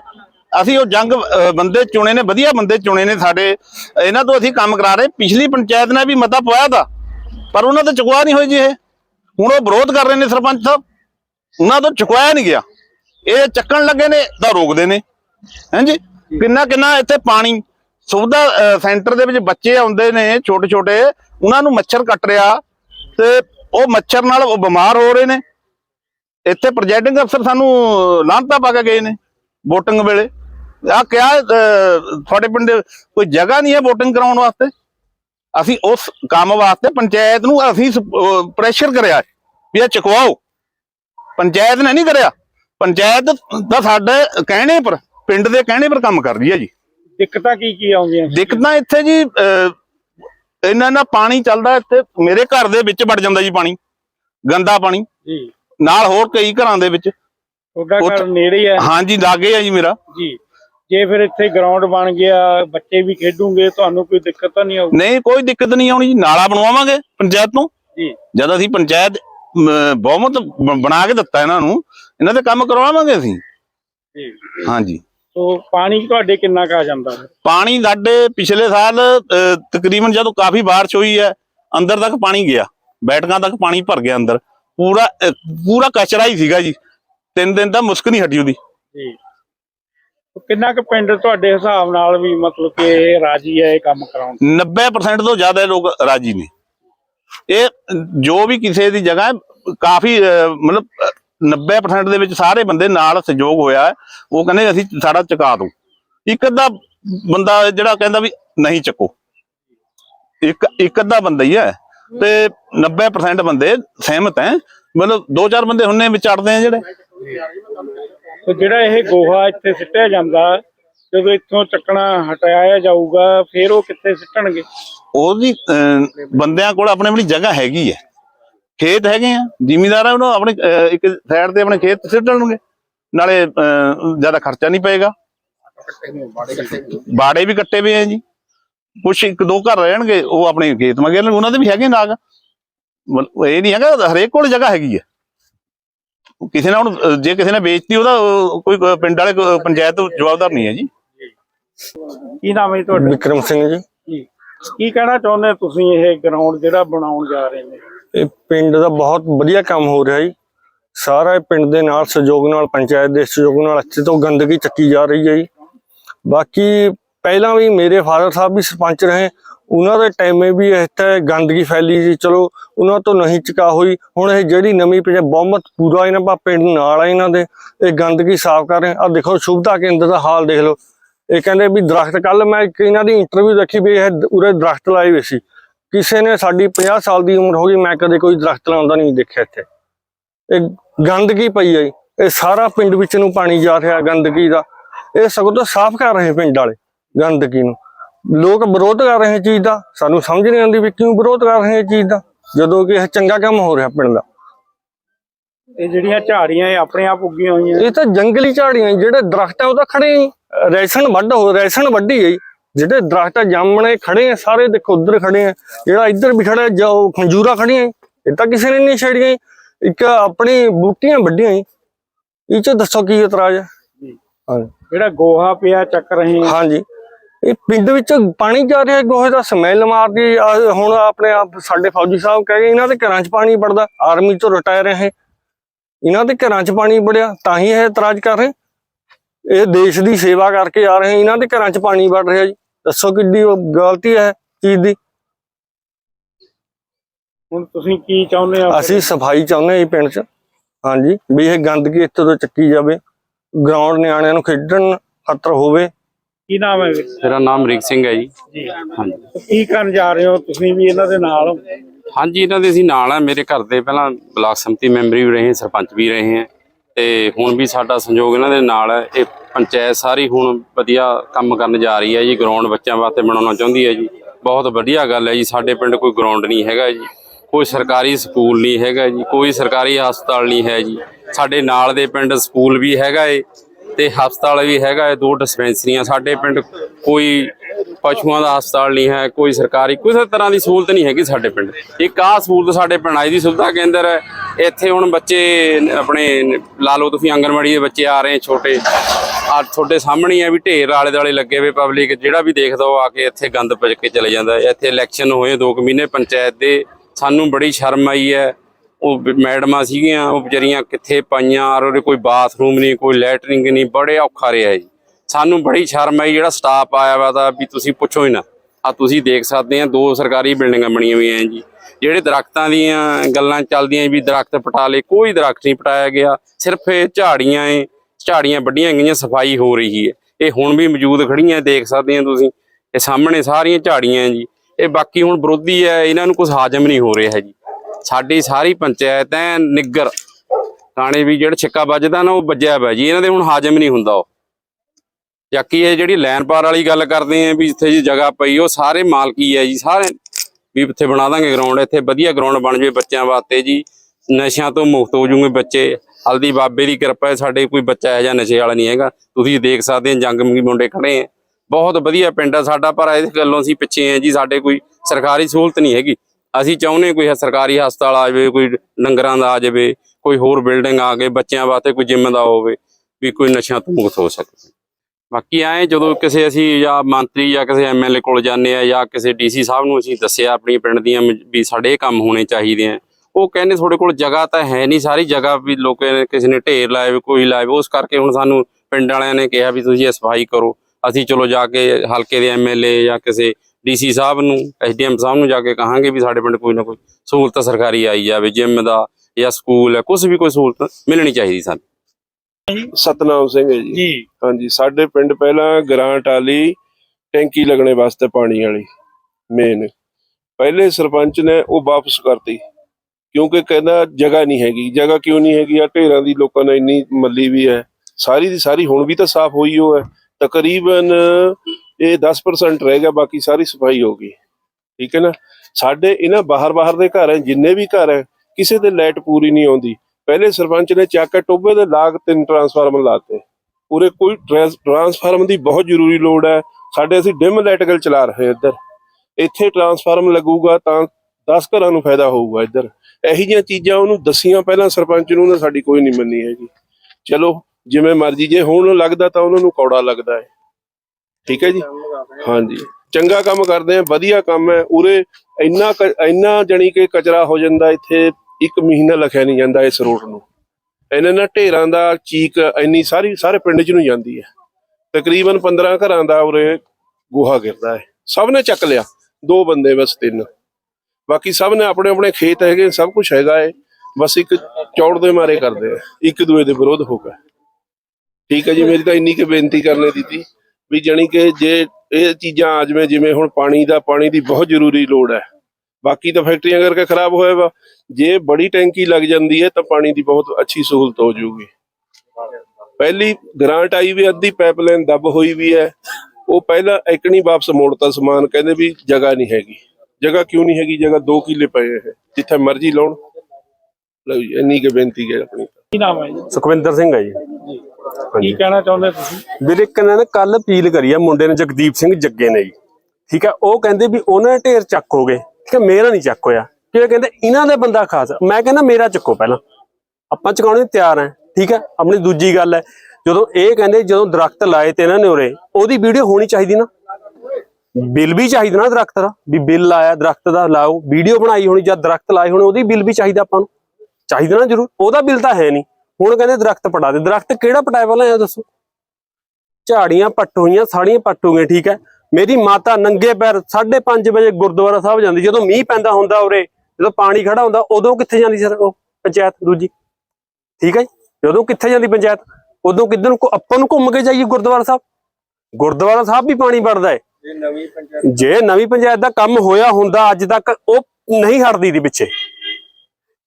ਅਸੀਂ ਉਹ ਜੰਗ ਬੰਦੇ ਚੁਣੇ ਨੇ ਵਧੀਆ ਬੰਦੇ ਚੁਣੇ ਨੇ ਸਾਡੇ। ਇਹਨਾਂ ਤੋਂ ਅਸੀਂ ਕੰਮ ਕਰਾ ਰਹੇ ਪਿਛਲੀ ਪੰਚਾਇਤ ਨੇ ਵੀ ਮਤਾ ਪਵਾਇਆ ਤਾ ਪਰ ਉਹਨਾਂ ਤੋਂ ਚੁਕਵਾ ਨਹੀਂ ਹੋਈ ਜੀ ਇਹ। ਹੁਣ ਉਹ ਵਿਰੋਧ ਕਰ ਰਹੇ ਨੇ ਸਰਪੰਚ ਸਾਹਿਬ। ਉਹਨਾਂ ਤੋਂ ਚੁਕਵਾਇਆ ਨਹੀਂ ਗਿਆ। ਇਹ ਚੱਕਣ ਲੱਗੇ ਨੇ ਤਾਂ ਰੋਕਦੇ ਨੇ। ਹਾਂਜੀ? ਕਿੰਨਾ ਕਿੰਨਾ ਇੱਥੇ ਪਾਣੀ ਸੁਵਿਧਾ ਸੈਂਟਰ ਦੇ ਵਿੱਚ ਬੱਚੇ ਆਉਂਦੇ ਨੇ ਛੋਟੇ ਛੋਟੇ ਉਹਨਾਂ ਨੂੰ ਮੱਛਰ ਕੱਟ ਰਿਹਾ ਤੇ ਉਹ ਮੱਛਰ ਨਾਲ ਉਹ ਬਿਮਾਰ ਹੋ ਰਹੇ ਨੇ। ਇੱਥੇ ਪ੍ਰੈਜ਼ਾਈਡਿੰਗ ਅਫਸਰ ਸਾਨੂੰ ਲਾਂਤਾ ਪਾ ਕੇ ਗਏ ਨੇ VOTING ਵੇਲੇ। ਆ ਕਿਹਾ ਤੁਹਾਡੇ ਪਿੰਡ ਕੋਈ ਜਗ੍ਹਾ ਨਹੀਂ ਹੈ VOTING ਕਰਾਉਣ ਵਾਸਤੇ? ਅਸੀਂ ਉਸ ਕੰਮ ਵਾਸਤੇ ਪੰਚਾਇਤ ਨੂੰ ਅਸੀਂ ਪ੍ਰੈਸ਼ਰ ਕਰਿਆ ਵੀ ਇਹ ਚੁਕਵਾਓ। ਪੰਚਾਇਤ ਨੇ ਨਹੀਂ ਕਰਿਆ। ਪੰਚਾਇਤ ਦਾ ਸਾਡੇ ਕਹਿਣੇ ਪਰ ਪਿੰਡ ਦੇ ਕਹਿਣੇ ਪਰ ਕੰਮ ਕਰ ਰਹੀ ਹੈ ਜੀ। ਦਿੱਕਤਾਂ ਕੀ ਕੀ ਆਉਂਦੀਆਂ? ਦਿੱਕਤਾਂ ਇੱਥੇ ਜੀ ਇੰਨਾ ਇੰਨਾ ਪਾਣੀ ਚੱਲਦਾ ਇੱਥੇ। ਮੇਰੇ ਘਰ ਦੇ ਵਿੱਚ ਵੜ ਜਾਂਦਾ ਜੀ ਪਾਣੀ ਗੰਦਾ ਪਾਣੀ। ਜੀ। ਨਾਲ ਹੋਰ ਕਈ ਘਰਾਂ ਦੇ ਵਿੱਚ। ਤੁਹਾਡਾ ਘਰ ਨੇੜੇ ਹੀ ਹੈ ਹਾਂਜੀ ਲਾਗੇ ਆ ਜੀ ਮੇਰਾ। ਜੀ। ਜੇ ਫਿਰ ਇੱਥੇ ਗਰਾਊਂਡ ਬਣ ਗਿਆ ਬੱਚੇ ਵੀ ਖੇਡੂਗੇ ਤੁਹਾਨੂੰ ਕੋਈ ਦਿੱਕਤ ਤਾਂ ਨਹੀਂ ਆਊਗੀ? ਨਹੀਂ ਕੋਈ ਦਿੱਕਤ ਨਹੀਂ ਆਉਣੀ ਜੀ। ਨਾਲਾ ਬਣਵਾਵਾਂਗੇ ਪੰਚਾਇਤ ਨੂੰ। ਜੀ। ਜਦ ਅਸੀਂ ਪੰਚਾਇਤ ਬਹੁਮਤ ਬਣਾ ਕੇ ਦਿੱਤਾ ਇਹਨਾਂ ਨੂੰ ਇਹਨਾਂ ਦੇ ਕੰਮ ਕਰਵਾਵਾਂਗੇ ਅਸੀਂ। ਜੀ। ਹਾਂਜੀ। ਸੋ ਪਾਣੀ ਤੁਹਾਡੇ ਕਿੰਨਾ ਕਾ ਜਾਂਦਾ ਹੈ? ਪਾਣੀ ਸਾਡੇ ਪਿਛਲੇ ਸਾਲ ਤਕਰੀਬਨ ਜਦੋਂ ਕਾਫੀ ਬਾਰਿਸ਼ ਹੋਈ ਹੈ ਅੰਦਰ ਤੱਕ ਪਾਣੀ ਗਿਆ। ਬੈਠਕਾਂ ਤੱਕ ਪਾਣੀ ਭਰ ਗਿਆ ਅੰਦਰ। ਪੂਰਾ ਪੂਰਾ ਕਚਰਾ ਹੀ ਸੀਗਾ ਜੀ। ਤਿੰਨ ਦਿਨ ਤਾਂ ਮੁਸਕ ਨਹੀਂ ਹਟੀ ਉਹਦੀ। ਜੀ। ਕਿੰਨਾ ਕੁ ਪਿੰਡ ਤੁਹਾਡੇ ਹਿਸਾਬ ਨਾਲ ਵੀ ਮਤਲਬ ਕਿ ਇਹ ਰਾਜੀ ਹੈ ਇਹ ਕੰਮ ਕਰਾਉਣ 90% ਤੋਂ ਜ਼ਿਆਦਾ ਲੋਕ ਰਾਜੀ ਨੇ। ਇਹ ਜੋ ਵੀ ਕਿਸੇ ਦੀ ਜਗ੍ਹਾ ਹੈ, ਕਾਫੀ ਅਹ, ਮਤਲਬ ਅਹ, 90% ਦੇ ਵਿੱਚ ਸਾਰੇ ਬੰਦੇ ਨਾਲ ਸਹਿਯੋਗ ਹੋਇਆ। ਉਹ ਕਹਿੰਦੇ ਅਸੀਂ ਸਾਡਾ ਚੁਕਾ ਦੋ ਇੱਕ ਅੱਧਾ ਬੰਦਾ ਜਿਹੜਾ ਕਹਿੰਦਾ ਵੀ ਨਹੀਂ ਚੱਕੋ। ਇੱਕ ਇੱਕ ਅੱਧਾ ਬੰਦਾ ਹੀ ਹੈ। ਤੇ 90% ਬੰਦੇ ਸਹਿਮਤ ਹੈ। ਮਤਲਬ ਦੋ ਚਾਰ ਬੰਦੇ ਹੁੰਨੇ ਵਿਚਾਰਦੇ ਆ ਜਿਹੜੇ। ਤੇ ਜਿਹੜਾ ਇਹ ਗੋਹਾ ਇੱਥੇ ਸਿੱਟਿਆ ਜਾਂਦਾ ਜਦੋਂ ਇੱਥੋਂ ਚੱਕਣਾ ਹਟਾਇਆ ਜਾਊਗਾ ਫਿਰ ਉਹ ਕਿੱਥੇ ਸਿੱਟਣਗੇ? ਉਹਦੀ ਬੰਦਿਆਂ ਕੋਲ ਆਪਣੇ ਆਪਣੀ ਜਗ੍ਹਾ ਹੈਗੀ ਹੈ। ਖੇਤ ਹੈਗੇ ਆ ਜ਼ਿਮੀਦਾਰ ਆ ਉਹਨੂੰ ਆਪਣੇ ਇੱਕ ਸਾਈਡ ਤੇ ਆਪਣੇ ਖੇਤ ਸਿੱਟ ਲੈਣਗੇ ਨਾਲੇ ਜ਼ਿਆਦਾ ਖਰਚਾ ਨਹੀਂ ਪਏਗਾ। ਬਾੜੇ ਵੀ ਕੱਟੇ ਹੋਏ ਆ ਜੀ। ਕੁਛ ਇੱਕ ਦੋ ਘਰ ਰਹਿਣਗੇ ਉਹ ਆਪਣੇ ਖੇਤ ਮਗੇ ਉਹਨਾਂ ਦੇ ਵੀ ਹੈਗੇ ਨਾਗ। ਇਹ ਨਹੀਂ ਹੈਗਾ ਹਰੇਕ ਕੋਲ ਜਗ੍ਹਾ ਹੈਗੀ ਹੈ ਕਿਸੇ ਨੇ ਹੁਣ ਜੇ ਕਿਸੇ ਨੇ ਵੇਚਤੀ ਉਹਦਾ ਕੋਈ ਪਿੰਡ ਵਾਲੇ ਪੰਚਾਇਤ ਜਵਾਬਦਾਰ ਨਹੀਂ ਹੈ ਜੀ। ਕੀ ਨਾਮ ਹੈ ਤੁਹਾਡਾ? ਵਿਕਰਮ ਸਿੰਘ ਜੀ। ਜੀ। ਕੀ ਕਹਿਣਾ ਚਾਹੁੰਦੇ ਤੁਸੀਂ ਇਹ ਗਰਾਊਂਡ ਜਿਹੜਾ ਬਣਾਉਣ ਜਾ ਰਹੇ ਨੇ? ਇਹ ਪਿੰਡ ਦਾ ਬਹੁਤ ਵਧੀਆ ਕੰਮ ਹੋ ਰਿਹਾ ਜੀ। ਸਾਰਾ ਇਹ ਪਿੰਡ ਦੇ ਨਾਲ ਸਹਿਯੋਗ ਨਾਲ, ਪੰਚਾਇਤ ਦੇ ਸਹਿਯੋਗ ਨਾਲ ਅੱਛੇ ਤੋਂ ਗੰਦਗੀ ਚੱਕੀ ਜਾ ਰਹੀ ਹੈ ਜੀ। ਬਾਕੀ ਪਹਿਲਾਂ ਵੀ ਮੇਰੇ ਫਾਦਰ ਸਾਹਿਬ ਵੀ ਸਰਪੰਚ ਰਹੇ, ਉਹਨਾਂ ਦੇ ਟਾਈਮੇ ਵੀ ਇੱਥੇ ਗੰਦਗੀ ਫੈਲੀ ਸੀ। ਚਲੋ, ਉਹਨਾਂ ਤੋਂ ਨਹੀਂ ਚੁਕਾ ਹੋਈ। ਹੁਣ ਇਹ ਜਿਹੜੀ ਨਵੀਂ ਪੰਜਾਬ ਬਹੁਮਤ ਪੂਰਾ ਇਹਨਾਂ ਦਾ ਪਿੰਡ ਨਾਲ ਆ ਇਹਨਾਂ ਦੇ। ਇਹ ਗੰਦਗੀ ਸਾਫ਼ ਕਰ ਰਹੇ। ਆ ਦੇਖੋ, ਸ਼ੁਭਤਾ ਕੇਂਦਰ ਦਾ ਹਾਲ ਦੇਖ ਲਓ। ਇਹ ਕਹਿੰਦੇ ਵੀ ਦਰਖਤ ਕੱਲ ਮੈਂ ਇੱਕ ਇਹਨਾਂ ਦੀ ਇੰਟਰਵਿਊ ਦੇਖੀ ਵੀ ਇਹ ਉਰੇ ਦਰਖਤ ਲਾਏ ਹੋਏ ਸੀ। ਕਿਸੇ ਨੇ ਸਾਡੀ 50 ਸਾਲ ਦੀ ਉਮਰ ਹੋ ਗਈ, ਮੈਂ ਕਦੇ ਕੋਈ ਦਰਖਤ ਲਾਉਂਦਾ ਨਹੀਂ ਦੇਖਿਆ ਇੱਥੇ। ਇਹ ਗੰਦਗੀ ਪਈ ਹੈ ਇਹ ਸਾਰਾ ਪਿੰਡ ਵਿੱਚ ਨੂੰ ਪਾਣੀ ਜਾ ਰਿਹਾ ਗੰਦਗੀ ਦਾ। ਇਹ ਸਗੋਂ ਤਾਂ ਸਾਫ਼ ਕਰ ਰਹੇ ਪਿੰਡ ਵਾਲੇ ਗੰਦਗੀ ਨੂੰ। ਲੋਕ ਵਿਰੋਧ ਕਰ ਰਹੇ ਚੀਜ਼ ਦਾ। ਸਾਨੂੰ ਸਮਝ ਨਹੀਂ ਆਉਂਦੀ ਵੀ ਕਿਉਂ ਵਿਰੋਧ ਕਰ ਰਹੇ ਇਸ ਚੀਜ਼ ਦਾ। ਜਦੋਂ ਕਿ ਇਹ ਚੰਗਾ ਕੰਮ ਹੋ ਰਿਹਾ ਪਿੰਡ ਦਾ। ਇਹ ਜਿਹੜੀਆਂ ਝਾੜੀਆਂ ਇਹ ਆਪਣੇ ਆਪ ਉੱਗੀਆਂ ਹੋਈਆਂ। ਇਹ ਤਾਂ ਜੰਗਲੀ ਝਾੜੀਆਂ ਜਿਹੜੇ ਦਰਖਤ ਆ ਉਹ ਤਾਂ ਖੜੇ ਹੀ ਰੈਸਣ ਵੱਢ ਹੋ ਰੈਸਣ ਵੱਢੀ ਜੀ। ਜਿਹੜੇ ਦਰਖਤ ਜਾਮਣੇ ਖੜੇ ਆ ਸਾਰੇ ਦੇਖੋ ਉਧਰ ਖੜੇ ਆ। ਜਿਹੜਾ ਇੱਧਰ ਵੀ ਖੜਾ ਜੋ ਖੰਜੂਰਾ ਖੜੀਆਂ ਇਹ ਤਾਂ ਕਿਸੇ ਨੇ ਨਹੀਂ ਛੇੜੀਆਂ। ਇੱਕ ਆਪਣੀ ਬੂਟੀਆਂ ਵੱਡੀਆਂ। ਇਹ ਚ ਦੱਸੋ ਕੀ ਇਤਰਾਜ਼ ਹੈ ਜਿਹੜਾ ਗੋਹਾ ਪਿਆ ਚੱਕ ਰਹੇ ਹਾਂਜੀ। ਇਹ ਪਿੰਡ ਵਿੱਚ ਪਾਣੀ ਜਾ ਰਿਹਾ ਗੋਹੇ ਦਾ ਸਮੈਲ ਮਾਰਦੀ ਹੁਣ ਆਪਣੇ ਆਪ ਸਾਡੇ ਫੌਜੀ ਸਾਹਿਬ ਕਹੇ ਇਹਨਾਂ ਦੇ ਘਰਾਂ 'ਚ ਪਾਣੀ ਵੜਦਾ। ਆਰਮੀ ਤੋਂ ਰਿਟਾਇਰ ਹੈ ਇਹਨਾਂ ਦੇ ਘਰਾਂ 'ਚ ਪਾਣੀ ਵੜਿਆ ਤਾਂ ਹੀ ਇਹ ਇਤਰਾਜ਼ ਕਰ ਰਹੇ। ਇਹ ਦੇਸ਼ ਦੀ ਸੇਵਾ ਕਰਕੇ ਆ ਰਹੇ ਇਹਨਾਂ ਦੇ ਘਰਾਂ 'ਚ ਪਾਣੀ ਵੜ ਰਿਹਾ ਜੀ। ਦੱਸੋ ਕਿੱਡੀ ਉਹ ਗਲਤੀ ਹੈ ਚੀਜ਼ ਦੀ। ਹੁਣ ਤੁਸੀਂ ਕੀ ਚਾਹੁੰਦੇ ਹੋ? ਅਸੀਂ ਸਫ਼ਾਈ ਚਾਹੁੰਦੇ ਹਾਂ ਜੀ ਪਿੰਡ 'ਚ। ਹਾਂਜੀ ਵੀ ਇਹ ਗੰਦਗੀ ਇੱਥੇ ਤੋਂ ਚੱਕੀ ਜਾਵੇ। ਗਰਾਊਂਡ ਨਿਆਣਿਆਂ ਨੂੰ ਖੇਡਣ ਖਾਤਰ ਹੋਵੇ। ਕੀ ਨਾਮ ਹੈ ਮੇਰਾ ਨਾਮ ਰੀਕ ਸਿੰਘ ਹੈ ਜੀ। ਜੀ। ਹਾਂਜੀ। ਕੀ ਕਰਨ ਜਾ ਰਹੇ ਹੋ ਤੁਸੀਂ ਵੀ ਇਹਨਾਂ ਦੇ ਨਾਲ? ਹੋ ਹਾਂਜੀ, ਇਹਨਾਂ ਦੇ ਅਸੀਂ ਨਾਲ ਆ, ਮੇਰੇ ਘਰ ਦੇ ਪਹਿਲਾਂ ਬਲਾਕ ਸੰਮਤੀ ਮੈਂਬਰੀ ਵੀ ਰਹੇ ਸਰਪੰਚ ਵੀ ਰਹੇ ਹਾਂ ਤੇ ਹੁਣ ਵੀ ਸਾਡਾ ਸੰਯੋਗ ਇਹਨਾਂ ਦੇ ਨਾਲ ਹੈ ਇਹ ਪੰਚਾਇਤ ਸਾਰੀ ਹੁਣ ਵਧੀਆ ਕੰਮ ਕਰਨ ਜਾ ਰਹੀ ਹੈ ਜੀ ਗਰਾਊਂਡ ਬੱਚਿਆਂ ਵਾਸਤੇ ਬਣਾਉਣਾ ਚਾਹੁੰਦੀ ਹੈ ਜੀ। ਬਹੁਤ ਵਧੀਆ ਗੱਲ ਹੈ ਜੀ, ਸਾਡੇ ਪਿੰਡ ਕੋਈ ਗਰਾਊਂਡ ਨਹੀਂ ਹੈਗਾ ਜੀ। ਕੋਈ ਸਰਕਾਰੀ ਸਕੂਲ ਨਹੀਂ ਹੈਗਾ ਜੀ, ਕੋਈ ਸਰਕਾਰੀ ਹਸਪਤਾਲ ਨਹੀਂ ਹੈ ਜੀ। ਸਾਡੇ ਨਾਲ ਦੇ ਪਿੰਡ ਸਕੂਲ ਵੀ ਹੈਗਾ ਏ ਤੇ ਹਸਪਤਾਲ ਵੀ ਹੈਗਾ ਹੈ ਦੋ ਡਿਸਪੈਂਸਰੀਆਂ, ਸਾਡੇ ਪਿੰਡ ਕੋਈ ਪਸ਼ੂਆਂ ਦਾ ਹਸਪਤਾਲ ਨਹੀਂ ਹੈ, ਕੋਈ ਸਰਕਾਰੀ ਕਿਸੇ ਤਰ੍ਹਾਂ ਦੀ ਸਹੂਲਤ ਨਹੀਂ ਹੈਗੀ ਸਾਡੇ ਪਿੰਡ। ਇੱਕ ਆਹ ਸਹੂਲਤ ਸਾਡੇ ਪਿੰਡ ਆਈ ਦੀ ਸੁਵਿਧਾ ਕੇਂਦਰ ਹੈ ਇੱਥੇ ਹੁਣ ਬੱਚੇ ਆਪਣੇ ਲਾ ਲਓ ਤੁਸੀਂ ਆਂਗਨਵਾੜੀ ਦੇ ਬੱਚੇ ਆ ਰਹੇ ਛੋਟੇ, ਆ ਤੁਹਾਡੇ ਸਾਹਮਣੇ ਆ ਵੀ ਢੇਰ ਆਲੇ ਦੁਆਲੇ ਲੱਗੇ ਹੋਏ ਪਬਲਿਕ ਜਿਹੜਾ ਵੀ ਦੇਖਦਾ ਉਹ ਆ ਕੇ ਇੱਥੇ ਗੰਦ ਪਜ ਕੇ ਚਲੇ ਜਾਂਦਾ ਇੱਥੇ ਇਲੈਕਸ਼ਨ ਹੋਏ 2 ਮਹੀਨੇ ਪੰਚਾਇਤ ਦੇ, ਸਾਨੂੰ ਬੜੀ ਸ਼ਰਮ ਆਈ ਹੈ। ਉਹ ਮੈਡਮਾਂ ਸੀਗੀਆਂ, ਉਹ ਵਿਚਾਰੀਆਂ ਕਿੱਥੇ ਪਾਈਆਂ, ਔਰ ਉਹਦੇ ਕੋਈ ਬਾਥਰੂਮ ਨਹੀਂ, ਕੋਈ ਲੈਟਰਿੰਗ ਨਹੀਂ, ਬੜੇ ਔਖਾ ਰਿਹਾ ਜੀ। ਸਾਨੂੰ ਬੜੀ ਸ਼ਰਮ ਆਈ, ਜਿਹੜਾ ਸਟਾਫ ਆਇਆ ਵਾ ਤਾਂ ਵੀ ਤੁਸੀਂ ਪੁੱਛੋ ਹੀ ਨਾ। ਆ ਤੁਸੀਂ ਦੇਖ ਸਕਦੇ ਆ, ਦੋ ਸਰਕਾਰੀ ਬਿਲਡਿੰਗਾਂ ਬਣੀਆਂ ਹੋਈਆਂ ਜੀ। ਜਿਹੜੇ ਦਰਖਤਾਂ ਦੀਆਂ ਗੱਲਾਂ ਚੱਲਦੀਆਂ ਵੀ ਦਰਖਤ ਪਟਾ ਲਏ ਕੋਈ ਦਰਖਤ ਨਹੀਂ ਪਟਾਇਆ ਗਿਆ। ਸਿਰਫ ਇਹ ਝਾੜੀਆਂ ਏ ਝਾੜੀਆਂ ਵੱਡੀਆਂ ਗਈਆਂ, ਸਫ਼ਾਈ ਹੋ ਰਹੀ ਹੈ। ਇਹ ਹੁਣ ਵੀ ਮੌਜੂਦ ਖੜੀਆਂ ਦੇਖ ਸਕਦੇ ਆ ਤੁਸੀਂ। ਇਹ ਸਾਹਮਣੇ ਸਾਰੀਆਂ ਝਾੜੀਆਂ ਹੈ ਜੀ। ਇਹ ਬਾਕੀ ਹੁਣ ਵਿਰੋਧੀ ਹੈ ਇਹਨਾਂ ਨੂੰ ਕੁਝ ਹਾਜ਼ਮ ਨਹੀਂ ਹੋ ਰਿਹਾ ਜੀ। ਸਾਡੀ ਸਾਰੀ ਪੰਚਾਇਤ ਐ ਨਿੱਗਰ ਥਾਣੇ ਵੀ ਜਿਹੜਾ ਛਿੱਕਾ ਵੱਜਦਾ ਨਾ, ਉਹ ਵੱਜਿਆ ਪਿਆ ਜੀ। ਇਹਨਾਂ ਦੇ ਹੁਣ ਹਾਜ਼ਮ ਨਹੀਂ ਹੁੰਦਾ ਉਹ। ਯਾਕੀ ਇਹ ਜਿਹੜੀ ਲੈਣ ਪਾਰ ਵਾਲੀ ਗੱਲ ਕਰਦੇ ਆ ਵੀ ਜਿੱਥੇ ਜੀ ਜਗ੍ਹਾ ਪਈ, ਉਹ ਸਾਰੇ ਮਾਲਕੀ ਹੈ ਜੀ, ਸਾਰੇ। ਵੀ ਇੱਥੇ ਬਣਾ ਦਾਂਗੇ ਗਰਾਊਂਡ ਇੱਥੇ ਵਧੀਆ ਗਰਾਊਂਡ ਬਣ ਜਾਵੇ ਬੱਚਿਆਂ ਵਾਸਤੇ ਜੀ। ਨਸ਼ਿਆਂ ਤੋਂ ਮੁਕਤ ਹੋ ਜੂਗੇ ਬੱਚੇ। ਹਲਦੀ ਬਾਬੇ ਦੀ ਕਿਰਪਾ ਹੈ, ਸਾਡੇ ਕੋਈ ਬੱਚਾ ਇਹੋ ਜਿਹਾ ਨਸ਼ੇ ਵਾਲਾ ਨਹੀਂ ਹੈਗਾ। ਤੁਸੀਂ ਦੇਖ ਸਕਦੇ ਹੋ ਜੰਗਮਗੀ ਮੁੰਡੇ ਖੜੇ ਆ। ਬਹੁਤ ਵਧੀਆ ਪਿੰਡ ਆ ਸਾਡਾ, ਪਰ ਇਸ ਗੱਲੋਂ ਅਸੀਂ ਪਿੱਛੇ ਆ ਜੀ। ਸਾਡੇ ਕੋਈ ਸਰਕਾਰੀ ਸਹੂਲਤ ਨਹੀਂ ਹੈਗੀ। ਅਸੀਂ ਚਾਹੁੰਦੇ ਕੋਈ ਸਰਕਾਰੀ ਹਸਪਤਾਲ ਆ ਜਾਵੇ ਕੋਈ ਡੰਗਰਾਂ ਦਾ ਆ ਜਾਵੇ ਕੋਈ ਹੋਰ ਬਿਲਡਿੰਗ ਆ ਗਏ ਬੱਚਿਆਂ ਵਾਸਤੇ ਕੋਈ ਜਿੰਮ ਦਾ ਹੋਵੇ ਵੀ ਕੋਈ ਨਸ਼ਿਆਂ ਤੋਂ ਮੁਕਤ ਹੋ ਸਕੇ। ਬਾਕੀ ਆਏ ਜਦੋਂ ਕਿਸੇ ਅਸੀਂ ਜਾਂ ਮੰਤਰੀ ਜਾਂ ਕਿਸੇ ਐਮਐਲਏ ਕੋਲ ਜਾਂਦੇ ਆ ਜਾਂ ਕਿਸੇ ਡੀਸੀ ਸਾਹਿਬ ਨੂੰ ਅਸੀਂ ਦੱਸਿਆ ਆਪਣੀ ਪਿੰਡ ਦੀਆਂ ਵੀ ਸਾਡੇ ਇਹ ਕੰਮ ਹੋਣੇ ਚਾਹੀਦੇ ਆ ਉਹ ਕਹਿੰਦੇ ਤੁਹਾਡੇ ਕੋਲ ਜਗ੍ਹਾ ਤਾਂ ਹੈ ਨਹੀਂ ਸਾਰੀ ਜਗ੍ਹਾ ਵੀ ਲੋਕਾਂ ਨੇ ਕਿਸੇ ਨੇ ਢੇਰ ਲਾਏ ਹੋਏ, ਕੋਈ ਲਾਏ ਹੋਏ, ਉਸ ਕਰਕੇ ਹੁਣ ਸਾਨੂੰ ਪਿੰਡ ਵਾਲਿਆਂ ਨੇ ਕਿਹਾ ਵੀ ਤੁਸੀਂ ਇਹ ਸਫ਼ਾਈ ਕਰੋ ਅਸੀਂ ਚਲੋ ਜਾ ਕੇ ਹਲਕੇ ਦੇ ਐਮਐਲਏ ਜਾਂ ਕਿਸੇ ਡੀਸੀ ਸਾਹਿਬ ਨੂੰ ਐਸਡੀਐਮ ਸਾਹਿਬ ਨੂੰ ਜਾ ਕੇ ਕਹਾਂਗੇ ਵੀ ਸਾਡੇ ਪਿੰਡ ਕੋਈ ਨਾ ਕੋਈ ਸਹੂਲਤ ਸਰਕਾਰੀ ਆਈ ਜਾਵੇ ਜਿਮ ਦਾ ਜਾਂ ਸਕੂਲ ਹੈ ਕੁਝ ਵੀ ਕੋਈ ਸਹੂਲਤ ਮਿਲਣੀ ਚਾਹੀਦੀ ਸਾਨੂੰ। ਸਤਨਾਮ ਸਿੰਘ ਹੈ ਜੀ। ਜੀ। ਹਾਂਜੀ ਸਾਡੇ ਪਿੰਡ ਪਹਿਲਾਂ ਗ੍ਰਾਂਟ ਵਾਲੀ ਟੈਂਕੀ ਲੱਗਣੇ ਵਾਸਤੇ ਪਾਣੀ ਵਾਲੀ ਮੇਨ ਪਹਿਲੇ ਸਰਪੰਚ ਨੇ ਉਹ ਵਾਪਸ ਕਰਤੀ ਕਿਉਂਕਿ ਕਹਿੰਦਾ ਜਗ੍ਹਾ ਨਹੀਂ ਹੈਗੀ। ਜਗ੍ਹਾ ਕਿਉਂ ਨਹੀਂ ਹੈਗੀ? ਆ ਢੇਰਾਂ ਦੀ ਲੋਕਾਂ ਨੇ ਇੰਨੀ ਮੱਲੀ ਵੀ ਹੈ। ਸਾਰੀ ਦੀ ਸਾਰੀ ਹੁਣ ਵੀ ਤਾਂ ਸਾਫ਼ ਹੋਈ ਹੋ ਹੈ। ਤਕਰੀਬਨ ਇਹ 10% ਰਹਿ ਗਿਆ, ਬਾਕੀ ਸਾਰੀ ਸਫ਼ਾਈ ਹੋ ਗਈ। ਠੀਕ ਹੈ ਨਾ? ਸਾਡੇ ਇਹਨਾਂ ਬਾਹਰ ਬਾਹਰ ਦੇ ਘਰ ਹੈ, ਜਿੰਨੇ ਵੀ ਘਰ ਹੈ, ਕਿਸੇ ਦੇ ਲਾਈਟ ਪੂਰੀ ਨਹੀਂ ਆਉਂਦੀ। ਪਹਿਲੇ ਸਰਪੰਚ ਨੇ ਚੱਕ ਕੇ ਟੋਬੇ ਦੇ ਲਾਗ ਤਿੰਨ ਟਰਾਂਸਫਾਰਮਰ ਲਾਤੇ। ਪੂਰੇ ਕੋਈ ਟਰਾਂਸ- ਟਰਾਂਸਫਾਰਮ ਦੀ ਬਹੁਤ ਜ਼ਰੂਰੀ ਲੋੜ ਹੈ। ਸਾਡੇ ਅਸੀਂ ਡਿਮ ਲਾਈਟ ਇਲੈਕਟ੍ਰੀਕਲ ਚਲਾ ਰਹੇ ਇੱਧਰ। ਇੱਥੇ ਟਰਾਂਸਫਾਰਮ ਲੱਗੂਗਾ ਤਾਂ 10 ਘਰਾਂ ਨੂੰ ਫਾਇਦਾ ਹੋਊਗਾ ਇੱਧਰ। ਇਹੀ ਜਿਹੀਆਂ ਚੀਜ਼ਾਂ ਉਹਨੂੰ ਦਸੀਆਂ ਪਹਿਲਾਂ ਸਰਪੰਚ ਨੂੰ ਨਾ ਸਾਡੀ ਕੋਈ ਨਹੀਂ ਮੰਨੀ ਹੈਗੀ। ਚਲੋ, ਜਿਵੇਂ ਮਰਜ਼ੀ, ਜੇ ਹੁਣ ਲੱਗਦਾ ਤਾਂ ਉਹਨਾਂ ਨੂੰ ਕੌੜਾ ਲੱਗਦਾ ਹੈ। ਠੀਕ ਹੈ ਜੀ? ਹਾਂਜੀ। ਚੰਗਾ ਕੰਮ ਕਰਦੇ ਆ ਵਧੀਆ ਕੰਮ ਹੈ। ਉਰੇ ਇੰਨਾ ਇੰਨਾ ਜਣੀ ਕਿ ਕਚਰਾ ਹੋ ਜਾਂਦਾ ਇੱਥੇ ਇੱਕ ਮਹੀਨਾ ਲਖਿਆ ਨਹੀਂ ਜਾਂਦਾ ਇਸ ਰੋਡ ਨੂੰ। ਇਹਨਾਂ ਨਾਲ ਢੇਰਾਂ ਦਾ ਚੀਕ ਇੰਨੀ ਸਾਰੀ ਸਾਰੇ ਪਿੰਡ 'ਚ ਨੂੰ ਜਾਂਦੀ ਹੈ। ਤਕਰੀਬਨ 15 ਘਰਾਂ ਦਾ ਉਰੇ ਗੋਹਾ ਗਿਰਦਾ ਹੈ। ਸਭ ਨੇ ਚੱਕ ਲਿਆ ਦੋ ਬੰਦੇ ਬਸ ਤਿੰਨ। ਬਾਕੀ ਸਭ ਨੇ ਆਪਣੇ ਆਪਣੇ ਖੇਤ ਹੈਗੇ ਸਭ ਕੁਝ ਹੈਗਾ ਹੈ ਬਸ ਇੱਕ ਚੌੜ ਦੇ ਮਾਰੇ ਕਰਦੇ ਆ ਇੱਕ ਦੂਏ ਦੇ ਵਿਰੋਧ ਹੋ ਕੇ ਠੀਕ ਹੈ ਜੀ ਮੇਰੀ ਤਾਂ ਇੰਨੀ ਕੁ ਬੇਨਤੀ ਕਰਨੇ ਦੀ ਤੀ ਵੀ ਜਾਣੀ ਕਿ ਜੇ ਇਹ ਚੀਜ਼ਾਂ ਆ ਜਾਵੇਂ ਜਿਵੇਂ ਹੁਣ ਪਾਣੀ ਦਾ ਪਾਣੀ ਦੀ ਬਹੁਤ ਜ਼ਰੂਰੀ ਲੋੜ ਹੈ। ਬਾਕੀ ਤਾਂ ਫੈਕਟਰੀਆਂ ਕਰਕੇ ਖਰਾਬ ਹੋਇਆ ਵਾ। ਜੇ ਬੜੀ ਟੈਂਕੀ ਲੱਗ ਜਾਂਦੀ ਹੈ ਤਾਂ ਪਾਣੀ ਦੀ ਬਹੁਤ ਅੱਛੀ ਸਹੂਲਤ ਹੋ ਜਾਊਗੀ। ਪਹਿਲੀ ਗ੍ਰਾਂਟ ਆਈ ਵੀ ਅੱਧੀ ਪਾਈਪਲਾਈਨ ਦੱਬ ਹੋਈ ਵੀ ਹੈ। ਉਹ ਪਹਿਲਾਂ ਇੱਕਣੀ ਵਾਪਸ ਮੋੜਤਾ ਸਮਾਨ ਕਹਿੰਦੇ ਵੀ ਜਗ੍ਹਾ ਨਹੀਂ ਹੈਗੀ। ਜਗ੍ਹਾ ਕਿਉਂ ਨਹੀਂ ਹੈਗੀ? ਜਗ੍ਹਾ 2 ਕਿੱਲੇ ਪਏ ਹੈ ਜਿੱਥੇ ਮਰਜ਼ੀ ਲਾਉਣ। ਲਓ ਜੀ ਇੰਨੀ ਕੁ ਬੇਨਤੀ ਹੈ ਆਪਣੀ। ਕੀ ਨਾਮ ਹੈ ਜੀ? ਸੁਖਵਿੰਦਰ ਸਿੰਘ ਹੈ ਜੀ। ਕੀ ਕਹਿਣਾ ਚਾਹੁੰਦੇ ਤੁਸੀਂ? ਵੀਰੇ ਕਨਾਂ ਨੇ ਕੱਲ ਅਪੀਲ ਕਰੀ ਆ, ਮੁੰਡੇ ਨੇ ਜਗਦੀਪ ਸਿੰਘ ਜੱਗੇ ਨੇ ਜੀ। ਠੀਕ ਹੈ ਉਹ ਕਹਿੰਦੇ ਵੀ ਉਹਨਾਂ ਦੇ ਢੇਰ ਚੱਕ ਹੋ ਗਏ। ਠੀਕ ਹੈ ਮੇਰਾ ਨਹੀਂ ਚੱਕ ਹੋਇਆ। ਕਿਉਂਕਿ ਕਹਿੰਦੇ ਇਹਨਾਂ ਦਾ ਬੰਦਾ ਖਾਸ। ਮੈਂ ਕਹਿੰਦਾ ਮੇਰਾ ਚੱਕੋ ਪਹਿਲਾਂ। ਆਪਾਂ ਚੁਕਾਉਣ ਨੂੰ ਤਿਆਰ ਆ। ਠੀਕ ਹੈ ਆਪਣੀ ਦੂਜੀ ਗੱਲ ਹੈ। ਜਦੋਂ ਇਹ ਕਹਿੰਦੇ ਜਦੋਂ ਦਰਖਤ ਲਾਏ ਤੇ ਇਹਨਾਂ ਨੇ ਉਰੇ, ਉਹਦੀ ਵੀਡੀਓ ਹੋਣੀ ਚਾਹੀਦੀ ਨਾ। ਬਿੱਲ ਵੀ ਚਾਹੀਦਾ ਨਾ ਦਰਖਤ ਦਾ। ਵੀ ਬਿੱਲ ਲਾਇਆ, ਦਰਖਤ ਦਾ ਲਾਓ, ਵੀਡੀਓ ਬਣਾਈ ਹੋਣੀ ਜਾਂ ਦਰਖਤ ਲਾਏ ਹੋਣੇ, ਉਹਦੀ ਬਿੱਲ ਵੀ ਚਾਹੀਦਾ ਆਪਾਂ ਨੂੰ। ਚਾਹੀਦਾ ਨਾ ਜ਼ਰੂਰ। ਉਹਦਾ ਬਿੱਲ ਤਾਂ ਹੈ ਨਹੀਂ। ਹੁਣ ਕਹਿੰਦੇ ਦਰਖਤ ਪਟਾ ਦੇ। ਦਰਖਤ ਕਿਹੜਾ ਪਟਾਇਆ ਵਾਲਾ ਹੈ ਦੱਸੋ? ਝਾੜੀਆਂ ਪੱਟ ਹੋਈਆਂ ਸਾੜੀਆਂ ਪੱਟ ਹੋ ਗਈਆਂ ਠੀਕ ਹੈ। ਮੇਰੀ ਮਾਤਾ ਨੰਗੇ ਪੈਰ 5:30 ਵਜੇ ਗੁਰਦੁਆਰਾ ਸਾਹਿਬ ਜਾਂਦੀ ਜਦੋਂ ਮੀਂਹ ਪੈਂਦਾ ਹੁੰਦਾ ਉਰੇ ਜਦੋਂ ਪਾਣੀ ਖੜਾ ਹੁੰਦਾ ਉਦੋਂ ਕਿੱਥੇ ਜਾਂਦੀ ਸਰ ਉਹ ਪੰਚਾਇਤ ਦੂਜੀ? ਠੀਕ ਹੈ? ਜਦੋਂ ਕਿੱਥੇ ਜਾਂਦੀ ਪੰਚਾਇਤ? ਉਦੋਂ ਕਿੱਧਰ ਨੂੰ ਆਪਾਂ ਨੂੰ ਘੁੰਮ ਕੇ ਜਾਈਏ ਗੁਰਦੁਆਰਾ ਸਾਹਿਬ। ਗੁਰਦੁਆਰਾ ਸਾਹਿਬ ਵੀ ਪਾਣੀ ਵੜਦਾ ਹੈ। ਜੇ ਨਵੀਂ ਪੰਚਾਇਤ ਦਾ ਕੰਮ ਹੋਇਆ ਹੁੰਦਾ ਅੱਜ ਤੱਕ ਉਹ ਨਹੀਂ ਹਟਦੀ ਦੀ ਪਿੱਛੇ।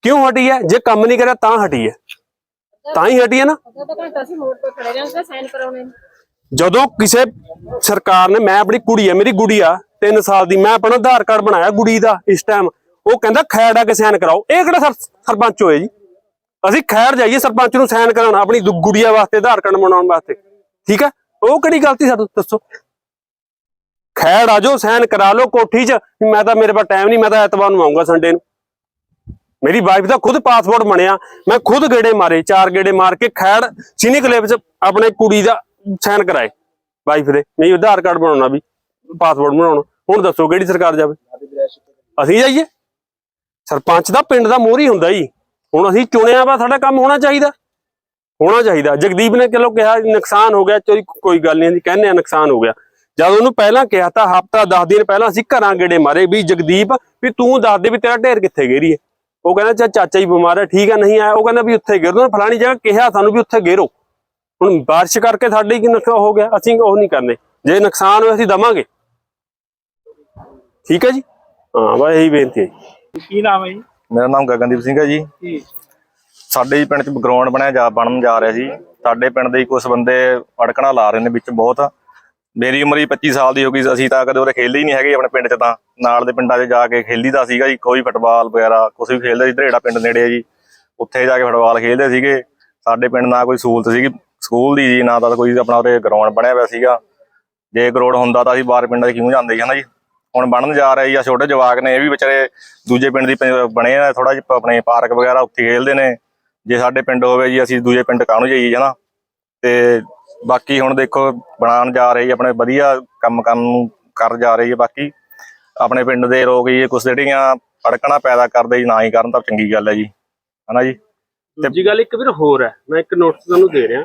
ਕਿਉਂ ਹਟੀ ਹੈ? ਜੇ ਕੰਮ ਨਹੀਂ ਕਰਿਆ ਤਾਂ ਹਟੀ ਹੈ। ਤਾਂ ਹੀ ਹਟੀ ਹੈ ਨਾ? ਜਦੋਂ ਕਿਸੇ ਸਰਕਾਰ ਨੇ ਮੈਂ ਆਪਣੀ ਕੁੜੀ ਹੈ ਮੇਰੀ ਗੁੜੀ ਆ 3 ਸਾਲ ਦੀ ਮੈਂ ਆਪਣਾ ਆਧਾਰ ਕਾਰਡ ਬਣਾਇਆ ਗੁੜੀ ਦਾ ਇਸ ਟਾਈਮ ਉਹ ਕਹਿੰਦਾ ਖੈੜ ਆ ਕੇ ਸਾਈਨ ਕਰਾਓ। ਇਹ ਕਿਹੜਾ ਸਰ- ਸਰਪੰਚ ਹੋਏ ਜੀ? ਅਸੀਂ ਖੈੜ ਜਾਈਏ ਸਰਪੰਚ ਨੂੰ ਸਾਈਨ ਕਰਾਉਣ ਆਪਣੀ ਗੁੜੀਆ ਵਾਸਤੇ ਆਧਾਰ ਕਾਰਡ ਬਣਾਉਣ ਵਾਸਤੇ। ਠੀਕ ਹੈ? ਉਹ ਕਿਹੜੀ ਗਲਤੀ ਸਾਡੀ ਦੱਸੋ। ਖੈੜ ਆ ਜਾਓ ਸਾਈਨ ਕਰਾ ਲਓ ਕੋਠੀ 'ਚ। ਮੈਂ ਤਾਂ ਮੇਰੇ ਪਾਸ ਟਾਈਮ ਨਹੀਂ ਮੈਂ ਤਾਂ ਐਤਵਾਰ ਨੂੰ ਆਉਂਗਾ ਸੰਡੇ ਨੂੰ। ਮੇਰੀ ਵਾਈਫ ਦਾ ਖੁਦ ਪਾਸਪੋਰਟ ਬਣਿਆ, ਮੈਂ ਖੁਦ ਗੇੜੇ ਮਾਰੇ, ਚਾਰ ਗੇੜੇ ਮਾਰ ਕੇ ਖੈੜ ਸੀਨੀ ਕਲੇਬ 'ਚ ਆਪਣੇ ਕੁੜੀ ਦਾ ਸਾਈਨ ਕਰਾਏ। ਵਾਈਫ ਦੇ, ਨਹੀਂ, ਆਧਾਰ ਕਾਰਡ ਬਣਾਉਣਾ ਵੀ ਪਾਸਪੋਰਟ ਬਣਾਉਣਾ। ਹੁਣ ਦੱਸੋ ਕਿਹੜੀ ਸਰਕਾਰ ਜਾਵੇ? ਅਸੀਂ ਜਾਈਏ? ਸਰਪੰਚ ਦਾ ਪਿੰਡ ਦਾ ਮੋਹਰੀ ਹੁੰਦਾ ਜੀ। ਹੁਣ ਅਸੀਂ ਚੁਣਿਆ ਵਾ, ਸਾਡਾ ਕੰਮ ਹੋਣਾ ਚਾਹੀਦਾ। ਹੋਣਾ ਚਾਹੀਦਾ। ਜਗਦੀਪ ਨੇ ਚਲੋ ਕਿਹਾ, ਨੁਕਸਾਨ ਹੋ ਗਿਆ ਚੋਰੀ ਕੋਈ ਗੱਲ ਨਹੀਂ, ਅਸੀਂ ਕਹਿੰਦੇ ਆ ਨੁਕਸਾਨ ਹੋ ਗਿਆ। ਜਦ ਉਹਨੂੰ ਪਹਿਲਾਂ ਕਿਹਾ ਤਾਂ ਹਫਤਾ 10 ਦਿਨ ਪਹਿਲਾਂ ਅਸੀਂ ਘਰਾਂ ਗੇੜੇ ਮਾਰੇ ਵੀ ਜਗਦੀਪ, ਵੀ ਤੂੰ ਦੱਸ ਦੇ ਵੀ ਤੇਰਾ ਢੇਰ ਕਿੱਥੇ ਗੇਰੀ ਹੈ? ਉਹ ਕਹਿੰਦਾ ਚਾ ਚਾਚਾ ਹੀ ਬਿਮਾਰ ਹੈ ਠੀਕ ਹੈ ਨਹੀਂ ਆਇਆ। ਉਹ ਕਹਿੰਦਾ ਵੀ ਉੱਥੇ ਗੇਰ ਦੋ ਫਲਾਣੀ ਜਗ੍ਹਾ ਕਿਹਾ ਸਾਨੂੰ ਵੀ ਉੱਥੇ ਗੇਰੋ। ਹੁਣ ਬਾਰਿਸ਼ ਕਰਕੇ ਸਾਡੇ ਕੀ ਨੁਕਸਾਨ ਹੋ ਗਿਆ? ਅਸੀਂ ਉਹ ਨਹੀਂ ਕਰਨੇ। ਜੇ ਨੁਕਸਾਨ ਹੋਇਆ ਅਸੀਂ ਦਵਾਂਗੇ। ਠੀਕ ਹੈ ਜੀ? ਹਾਂ ਬਸ ਇਹੀ ਬੇਨਤੀ ਹੈ ਜੀ। ਕੀ ਨਾਮ ਹੈ ਜੀ? ਮੇਰਾ ਨਾਮ ਗਗਨਦੀਪ ਸਿੰਘ ਹੈ ਜੀ। ਜੀ। ਸਾਡੇ ਹੀ ਪਿੰਡ 'ਚ ਗਰਾਊਂਡ ਬਣਿਆ ਜਾ ਬਣਨ ਜਾ ਰਿਹਾ ਸੀ ਸਾਡੇ ਪਿੰਡ ਦੇ ਹੀ ਕੁਝ ਬੰਦੇ ਅੜਕਣਾ ਲਾ ਰਹੇ ਨੇ ਵਿੱਚ ਬਹੁਤ। ਮੇਰੀ ਉਮਰ ਹੀ 25 ਸਾਲ ਦੀ ਹੋ ਗਈ ਅਸੀਂ ਤਾਂ ਕਦੇ ਉਰੇ ਖੇਲੇ ਹੀ ਨਹੀਂ ਹੈਗੇ ਆਪਣੇ ਪਿੰਡ 'ਚ ਤਾਂ। ਨਾਲ ਦੇ ਪਿੰਡਾਂ 'ਚ ਜਾ ਕੇ ਖੇਲੀਦਾ ਸੀਗਾ ਜੀ, ਕੋਈ ਫੁੱਟਬਾਲ ਵਗੈਰਾ ਕੁਝ ਵੀ ਖੇਲਦੇ ਸੀ ਧਰੇੜਾ ਪਿੰਡ ਨੇੜੇ ਜੀ। ਉੱਥੇ ਜਾ ਕੇ ਫੁੱਟਬਾਲ ਖੇਲਦੇ ਸੀਗੇ। ਸਾਡੇ ਪਿੰਡ ਨਾ ਕੋਈ ਸਹੂਲਤ ਸੀਗੀ, ਸਕੂਲ ਦੀ ਜੀ, ਨਾ ਤਾਂ ਕੋਈ ਆਪਣਾ ਉਰੇ ਗਰਾਊਂਡ ਬਣਿਆ ਹੋਇਆ ਸੀਗਾ। ਜੇ ਗਰਾਊਂਡ ਹੁੰਦਾ ਤਾਂ ਅਸੀਂ ਬਾਹਰ ਪਿੰਡਾਂ 'ਚ ਕਿਉਂ ਜਾਂਦੇ ਸੀ, ਹਨਾ ਜੀ? ਹੁਣ ਬਣਨ ਜਾ ਰਹੇ ਜੀ ਆ ਛੋਟੇ ਜਵਾਕ ਨੇ, ਇਹ ਵੀ ਵਿਚਾਰੇ ਦੂਜੇ ਪਿੰਡ ਦੀ ਪ- ਬਣੇ ਆ ਥੋੜਾ ਜਿਹਾ ਆਪਣੇ ਪਾਰਕ ਵਗੈਰਾ ਉੱਥੇ ਖੇਲਦੇ ਨੇ। ਜੇ ਸਾਡੇ ਪਿੰਡ ਹੋਵੇ ਜੀ, ਅਸੀਂ ਦੂਜੇ ਪਿੰਡ ਕਾਹਨੂੰ ਜਾਈਏ, ਹਨਾ? ਤੇ ਬਾਕੀ ਹੁਣ ਦੇਖੋ, ਬਣਾਉਣ ਜਾ ਰਹੇ ਜੀ ਆਪਣੇ ਵਧੀਆ ਕੰਮ ਕਰਨ ਨੂੰ ਕਰ ਜਾ ਰਹੀ ਹੈ ਬਾਕੀ। ਆਪਣੇ ਪਿੰਡ ਦੇ ਲੋਕ ਜੀ, ਕੁਛ ਜਿਹੜੀਆਂ ਅੜਕਣਾ ਪੈਦਾ ਕਰਦੇ ਜੀ, ਨਾ ਹੀ ਕਰਨ ਤਾਂ ਚੰਗੀ ਗੱਲ ਹੈ ਜੀ। ਹਨਾ ਜੀ? ਦੂਜੀ ਗੱਲ ਇੱਕ ਵੀਰ ਹੋਰ ਹੈ, ਮੈਂ ਇੱਕ ਨੋਟਿਸ ਤੁਹਾਨੂੰ ਦੇ ਰਿਹਾ।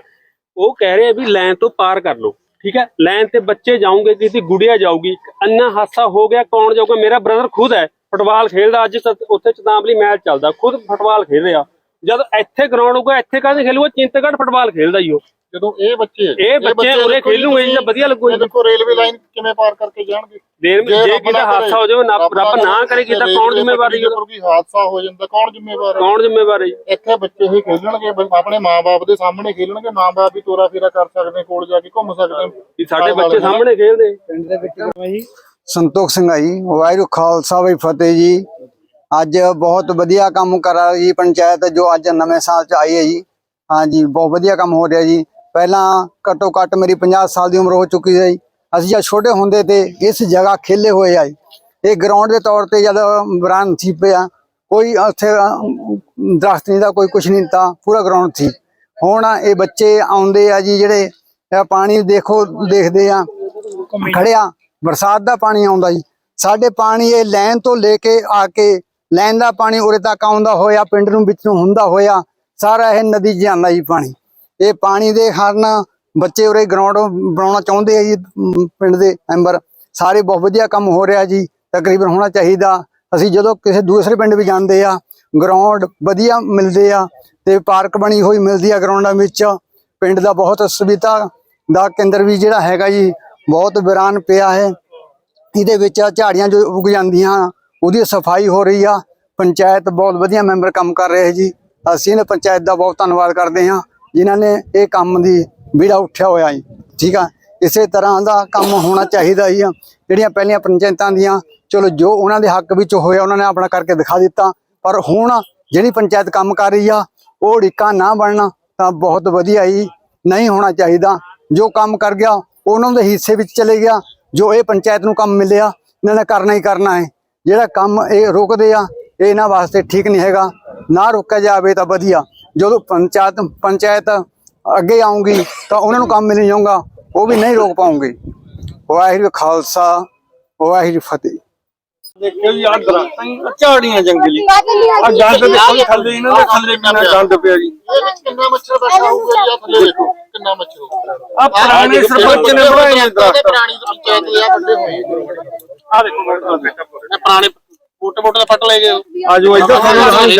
ਉਹ ਕਹਿ ਰਹੇ ਆ ਵੀ ਲਾਈਨ ਤੋਂ ਪਾਰ ਕਰ ਲਓ, ਠੀਕ ਹੈ? ਲਾਈਨ ਤੇ ਬੱਚੇ ਜਾਓਗੇ ਕਿਸੇ ਦੀ ਗੁੜੀਆ ਜਾਊਗੀ ਅੰਨਾ ਹਾਸਾ ਹੋ ਗਿਆ, ਕੌਣ ਜਾਊਗਾ? ਮੇਰਾ ਬ੍ਰਦਰ ਖੁਦ ਹੈ, ਫੁੱਟਬਾਲ ਖੇਡਦਾ ਅੱਜ ਉੱਥੇ ਚਤਾਂਬਲੀ ਮੈਚ ਚੱਲਦਾ, ਖੁਦ ਫੁੱਟਬਾਲ ਖੇਡ ਰਿਹਾ। ਜਦ ਇੱਥੇ ਗਰਾਊਂਡ ਹੋਊਗਾ ਇੱਥੇ ਕਾਹਦੇ ਖੇਲੂਗਾ? ਚਿੰਤਗੜ੍ਹ ਫੁੱਟਬਾਲ ਖੇਲਦਾ ਹੀ ਉਹ। ਜਦੋਂ ਇਹ ਬੱਚੇ ਇਹ ਬੱਚੇ ਉਰੇ ਖੇਲੂਗੇ ਜੀ ਤਾਂ ਵਧੀਆ ਲੱਗੂ ਜੀ। ਦੇਖੋ ਰੇਲਵੇ ਲਾਈਨ ਕਿਵੇਂ ਪਾਰ ਕਰਕੇ ਜਾਣਗੇ। ਜੇ ਕਿਤੇ ਨਾ ਹਾਦਸਾ ਹੋ ਜਾਵੇ ਰੱਬ ਨਾ ਕਰੇਗੀ ਤਾਂ ਕੌਣ ਜ਼ਿੰਮੇਵਾਰ ਹੈ ਕੋਈ ਹਾਦਸਾ ਹੋ ਜਾਂਦਾ ਕੌਣ ਜ਼ਿੰਮੇਵਾਰ ਹੈ? ਕੌਣ ਜ਼ਿੰਮੇਵਾਰ ਹੈ? ਇੱਥੇ ਬੱਚੇ ਹੀ ਖੇਲਣਗੇ ਆਪਣੇ ਮਾਪੇ ਦੇ ਸਾਹਮਣੇ ਖੇਲਣਗੇ ਮਾਪੇ ਵੀ ਤੋਰਾ ਫੇਰਾ ਕਰ ਸਕਦੇ ਕੋਲ ਜਾ ਕੇ ਘੁੰਮ ਸਕਦੇ। ਵੀ ਸਾਡੇ ਬੱਚੇ ਸਾਹਮਣੇ ਖੇਲਦੇ। ਸੰਤੋਖ ਸਿੰਘ ਆ ਜੀ ਵਾਹਿਗੁਰੂ ਖਾਲਸਾ ਵੀ ਫਤਿਹ ਜੀ। ਅੱਜ ਬਹੁਤ ਵਧੀਆ ਕੰਮ ਕਰਾ ਰਹੀ ਜੀ ਪੰਚਾਇਤ ਜੋ ਅੱਜ ਨਵੇਂ ਸਾਲ ਚ ਆਈ ਹੈ ਜੀ। ਹਾਂਜੀ ਬਹੁਤ ਵਧੀਆ ਕੰਮ ਹੋ ਰਿਹਾ ਜੀ। ਪਹਿਲਾਂ ਘੱਟੋ ਘੱਟ ਮੇਰੀ 50 ਸਾਲ ਦੀ ਉਮਰ ਹੋ ਚੁੱਕੀ ਹੈ ਜੀ ਅਸੀਂ ਜਦ ਛੋਟੇ ਹੁੰਦੇ ਤੇ ਇਸ ਜਗ੍ਹਾ ਖੇਲੇ ਹੋਏ ਆ ਜੀ। ਇਹ ਗਰਾਊਂਡ ਦੇ ਤੌਰ ਤੇ ਜਦ ਬਰਾਨ ਸੀ ਪਿਆ ਕੋਈ ਉੱਥੇ ਅਹ, ਦਰਖਤ ਨਹੀਂ ਦਾ ਕੋਈ ਕੁਛ ਨਹੀਂ ਤਾਂ ਪੂਰਾ ਗਰਾਊਂਡ ਸੀ। ਹੁਣ ਇਹ ਬੱਚੇ ਆਉਂਦੇ ਆ ਜੀ ਜਿਹੜੇ ਪਾਣੀ ਦੇਖੋ ਦੇਖਦੇ ਆ ਖੜਿਆ ਬਰਸਾਤ ਦਾ ਪਾਣੀ ਆਉਂਦਾ ਜੀ। ਸਾਡੇ ਪਾਣੀ ਇਹ ਲੈਣ ਤੋਂ ਲੈ ਕੇ ਆ ਕੇ ਲੈਣ ਦਾ ਪਾਣੀ ਉਰੇ ਤੱਕ ਆਉਂਦਾ ਹੋਇਆ, ਪਿੰਡ ਨੂੰ ਵਿੱਚ ਨੂੰ ਹੁੰਦਾ ਹੋਇਆ, ਸਾਰਾ ਇਹ ਨਦੀ 'ਚ ਜਾਂਦਾ ਜੀ ਪਾਣੀ। ਇਹ ਪਾਣੀ ਦੇ ਕਾਰਨ ਬੱਚੇ ਉਰੇ ਗਰਾਊਂਡ ਬਣਾਉਣਾ ਚਾਹੁੰਦੇ ਆ ਜੀ ਪਿੰਡ ਦੇ ਮੈਂਬਰ। ਸਾਰੇ ਬਹੁਤ ਵਧੀਆ ਕੰਮ ਹੋ ਰਿਹਾ ਜੀ, ਤਕਰੀਬਨ ਹੋਣਾ ਚਾਹੀਦਾ। ਅਸੀਂ ਜਦੋਂ ਕਿਸੇ ਦੂਸਰੇ ਪਿੰਡ ਵੀ ਜਾਂਦੇ ਆ ਗਰਾਊਂਡ ਵਧੀਆ ਮਿਲਦੇ ਆ ਤੇ ਪਾਰਕ ਬਣੀ ਹੋਈ ਮਿਲਦੀ ਆ ਗਰਾਊਂਡਾਂ ਵਿੱਚ, ਪਿੰਡ ਦਾ ਬਹੁਤ ਸੁਵਿਧਾ ਦਾ ਕੇਂਦਰ ਵੀ ਜਿਹੜਾ ਹੈਗਾ ਜੀ, ਬਹੁਤ ਵਿਰਾਨ ਪਿਆ ਹੈ। ਇਹਦੇ ਵਿੱਚ ਝਾੜੀਆਂ ਜੋ ਉਗ ਜਾਂਦੀਆਂ ਉਹਦੀ ਸਫ਼ਾਈ ਹੋ ਰਹੀ ਆ। ਪੰਚਾਇਤ ਬਹੁਤ ਵਧੀਆ ਮੈਂਬਰ ਕੰਮ ਕਰ ਰਹੇ ਜੀ। ਅਸੀਂ ਨੇ ਪੰਚਾਇਤ ਦਾ ਬਹੁਤ ਧੰਨਵਾਦ ਕਰਦੇ ਹਾਂ, ਜਿਨ੍ਹਾਂ ਨੇ ਇਹ ਕੰਮ ਦੀ ਵਿੜਾ ਉੱਠਿਆ ਹੋਇਆ ਜੀ। ਠੀਕ ਆ? ਇਸੇ ਤਰ੍ਹਾਂ ਦਾ ਕੰਮ ਹੋਣਾ ਚਾਹੀਦਾ ਹੀ ਆ ਜਿਹੜੀਆਂ ਪਹਿਲੀਆਂ ਪੰਚਾਇਤਾਂ ਦੀਆਂ, ਚਲੋ ਜੋ ਉਹਨਾਂ ਦੇ ਹੱਕ ਵਿੱਚ ਹੋਇਆ, ਉਹਨਾਂ ਨੇ ਆਪਣਾ ਕਰਕੇ ਦਿਖਾ ਦਿੱਤਾ। ਪਰ ਹੁਣ ਜਿਹੜੀ ਪੰਚਾਇਤ ਕੰਮ ਕਰ ਰਹੀ ਆ, ਉਹ ਢਿੱਕਾ ਨਾ ਬਣਨਾ ਤਾਂ ਬਹੁਤ ਵਧੀਆ ਹੀ ਨਹੀਂ ਹੋਣਾ ਚਾਹੀਦਾ। ਜੋ ਕੰਮ ਕਰ ਗਿਆ, ਉਹਨਾਂ ਦੇ ਹਿੱਸੇ ਵਿੱਚ ਚਲੇ ਗਿਆ। ਜੋ ਇਹ ਪੰਚਾਇਤ ਨੂੰ ਕੰਮ ਮਿਲਿਆ, ਇਹਨਾਂ ਨੇ ਕਰਨਾ ਹੀ ਕਰਨਾ ਹੈ। ਜਿਹੜਾ ਕੰਮ ਇਹ ਰੋਕਦੇ ਆ, ਇਹ ਇਹਨਾਂ ਵਾਸਤੇ ਠੀਕ ਨਹੀਂ ਹੈਗਾ। ਨਾ ਰੋਕਿਆ ਜਾਵੇ ਤਾਂ ਵਧੀਆ। ਜਦੋਂ ਪੰਚਾਇਤ ਪੰਚਾਇਤ ਅੱਗੇ ਆਉਂਗੀ ਤਾਂ ਉਹਨਾਂ ਨੂੰ ਕੰਮ ਮਿਲ ਜਾਊਗਾ, ਉਹ ਵੀ ਨਹੀਂ ਰੋਕ ਪਾਉਂਗੇ। ਵਾਹਿਗੁਰੂ ਖਾਲਸਾ, ਵਾਹਿਗੁਰੂ ਫਤਿਹ। ਦੇਖਿਓ ਜੀ ਆਹ ਦਰਖਤਾਂ ਹੀ ਆਹ ਝਾੜੀਆਂ ਜੰਗਲੀ। ਆ ਗੰਦ ਦੇਖੋ ਜੀ ਥੱਲੇ ਇਹਨਾਂ ਦੇ ਥੱਲੇ ਕਿੰਨਾ ਗੰਦ ਪਿਆ ਜੀ। ਇਹ ਵਿੱਚ ਕਿੰਨਾ ਮੱਛਰ ਬੈਠਾ ਹੋਊਗਾ ਜੀ? ਆਹ ਥੱਲੇ ਦੇਖੋ ਕਿੰਨਾ ਮੱਛਰ ਹੋਊਗਾ ਆ ਪੁਰਾਣੇ ਸਰਪੰਚ ਨੇ ਬਣਾਏ ਨੇ ਦਰਖਤ। ਪੁਰਾਣੀ ਪੰਚਾਇਤ ਦੇ ਆ ਵੱਡੇ ਹੋਏ ਆ। ਦੇਖੋ ਮੈਂ ਤੁਹਾਨੂੰ ਬੇਟਾ ਇਹ ਪੁਰਾਣੇ ਬੂਟੇ ਬੂਟੇ ਦਾ ਪੱਟ ਲੈ ਗਏ ਆਜੋ ਇੱਧਰ ਤੁਹਾਨੂੰ ਦਿਖਾਈ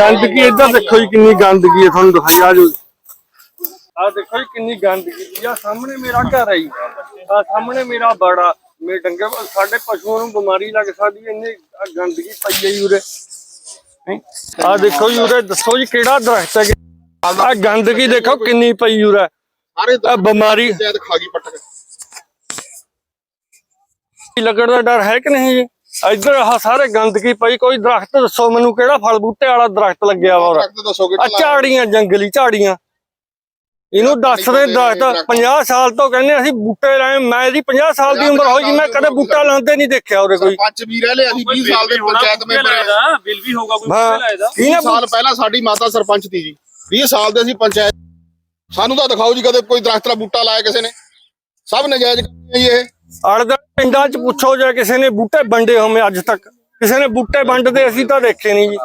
ਗੰਦਗੀ ਇੱਧਰ ਦੇਖੋ ਜੀ ਕਿੰਨੀ ਗੰਦਗੀ ਹੈ ਤੁਹਾਨੂੰ ਦਿਖਾਈ ਆਜੋ ਆ ਦੇਖੋ ਜੀ ਕਿੰਨੀ ਗੰਦਗੀ ਜੀ ਆ ਸਾਹਮਣੇ ਮੇਰਾ ਘਰ ਹੈ ਜੀ। ਆ ਸਾਹਮਣੇ ਮੇਰਾ ਬੜਾ। ਮੇਰੇ ਡੰਗਰ ਸਾਡੇ ਪਸ਼ੂਆਂ ਨੂੰ ਬਿਮਾਰੀ ਲੱਗ ਸਕਦੀ ਹੈ ਇੰਨੀ ਗੰਦਗੀ ਪਈ ਹੈ ਉਰੇ ਆ ਦੇਖੋ ਜੀ ਉਰੇ ਦੱਸੋ ਜੀ ਕਿਹੜਾ ਦਰਖਤ ਹੈ ਆ ਗੰਦਗੀ ਦੇਖੋ ਕਿੰਨੀ ਪਈ ਉਰੇ ਆ ਬਿਮਾਰੀ ਖਾ ਗਈ ਕੇ। ਲੱਗਣ ਦਾ ਡਰ ਹੈ ਕਿ ਨਹੀਂ ਜੀ? ਇੱਧਰ ਆਹ ਸਾਰੇ ਗੰਦਗੀ ਪਈ ਕੋਈ ਦਰਖਤ ਦੱਸੋ ਮੈਨੂੰ ਕਿਹੜਾ ਫਲ ਬੂਟੇ ਵਾਲਾ ਦਰਖਤ ਲੱਗਿਆ ਵਾ ਆ ਝਾੜੀਆਂ ਜੰਗਲੀ ਝਾੜੀਆਂ। ਇਹਨੂੰ ਦੱਸਦੇ ਦਰਖਤ 50 ਸਾਲ ਤੋਂ ਕਹਿੰਦੇ ਅਸੀਂ ਬੂਟੇ ਲਾਏ ਮੈਂ ਇਹਦੀ 50 ਸਾਲ ਦੀ ਉਮਰ ਹੋਈ ਮੈਂ ਕਦੇ ਬੂਟਾ ਲਾਉਂਦੇ ਨਹੀਂ ਦੇਖਿਆ ਉਹਦੇ ਕੋਈ। ਸਰਪੰਚ ਵੀ ਰਹਿ ਲਿਆ ਅਸੀਂ 20 ਸਾਲ ਦੇ ਪੰਚਾਇਤ ਮੈਂਬਰ ਹਾਂ। ਬਿੱਲ ਵੀ ਹੋਗਾ ਕੋਈ ਹਾਂ। ਲਾਏਦਾ। 20 ਸਾਲ ਪਹਿਲਾਂ ਸਾਡੀ ਮਾਤਾ ਸਰਪੰਚ ਸੀ ਜੀ। 20 ਸਾਲ ਦੇ ਅਸੀਂ ਪੰਚਾਇਤ ਸਾਨੂੰ ਤਾਂ ਦਿਖਾਓ ਜੀ ਕਦੇ ਕੋਈ ਦਰਖਤ ਦਾ ਬੂਟਾ ਲਾਇਆ ਕਿਸੇ ਨੇ। ਸਭ ਨਜਾਇਜ਼ ਕਰਦੇ ਜੀ ਇਹ। ਅੜਦਾ ਪਿੰਡਾਂ 'ਚ ਪੁੱਛੋ ਜੇ ਕਿਸੇ ਨੇ ਬੂਟੇ ਵੰਡੇ ਹੋਵੇਂ ਅੱਜ ਤੱਕ। ਕਿਸੇ ਨੇ ਬੂਟੇ ਵੰਡਦੇ ਅਸੀਂ ਤਾਂ ਦੇਖੇ ਨਹੀਂ ਜੀ।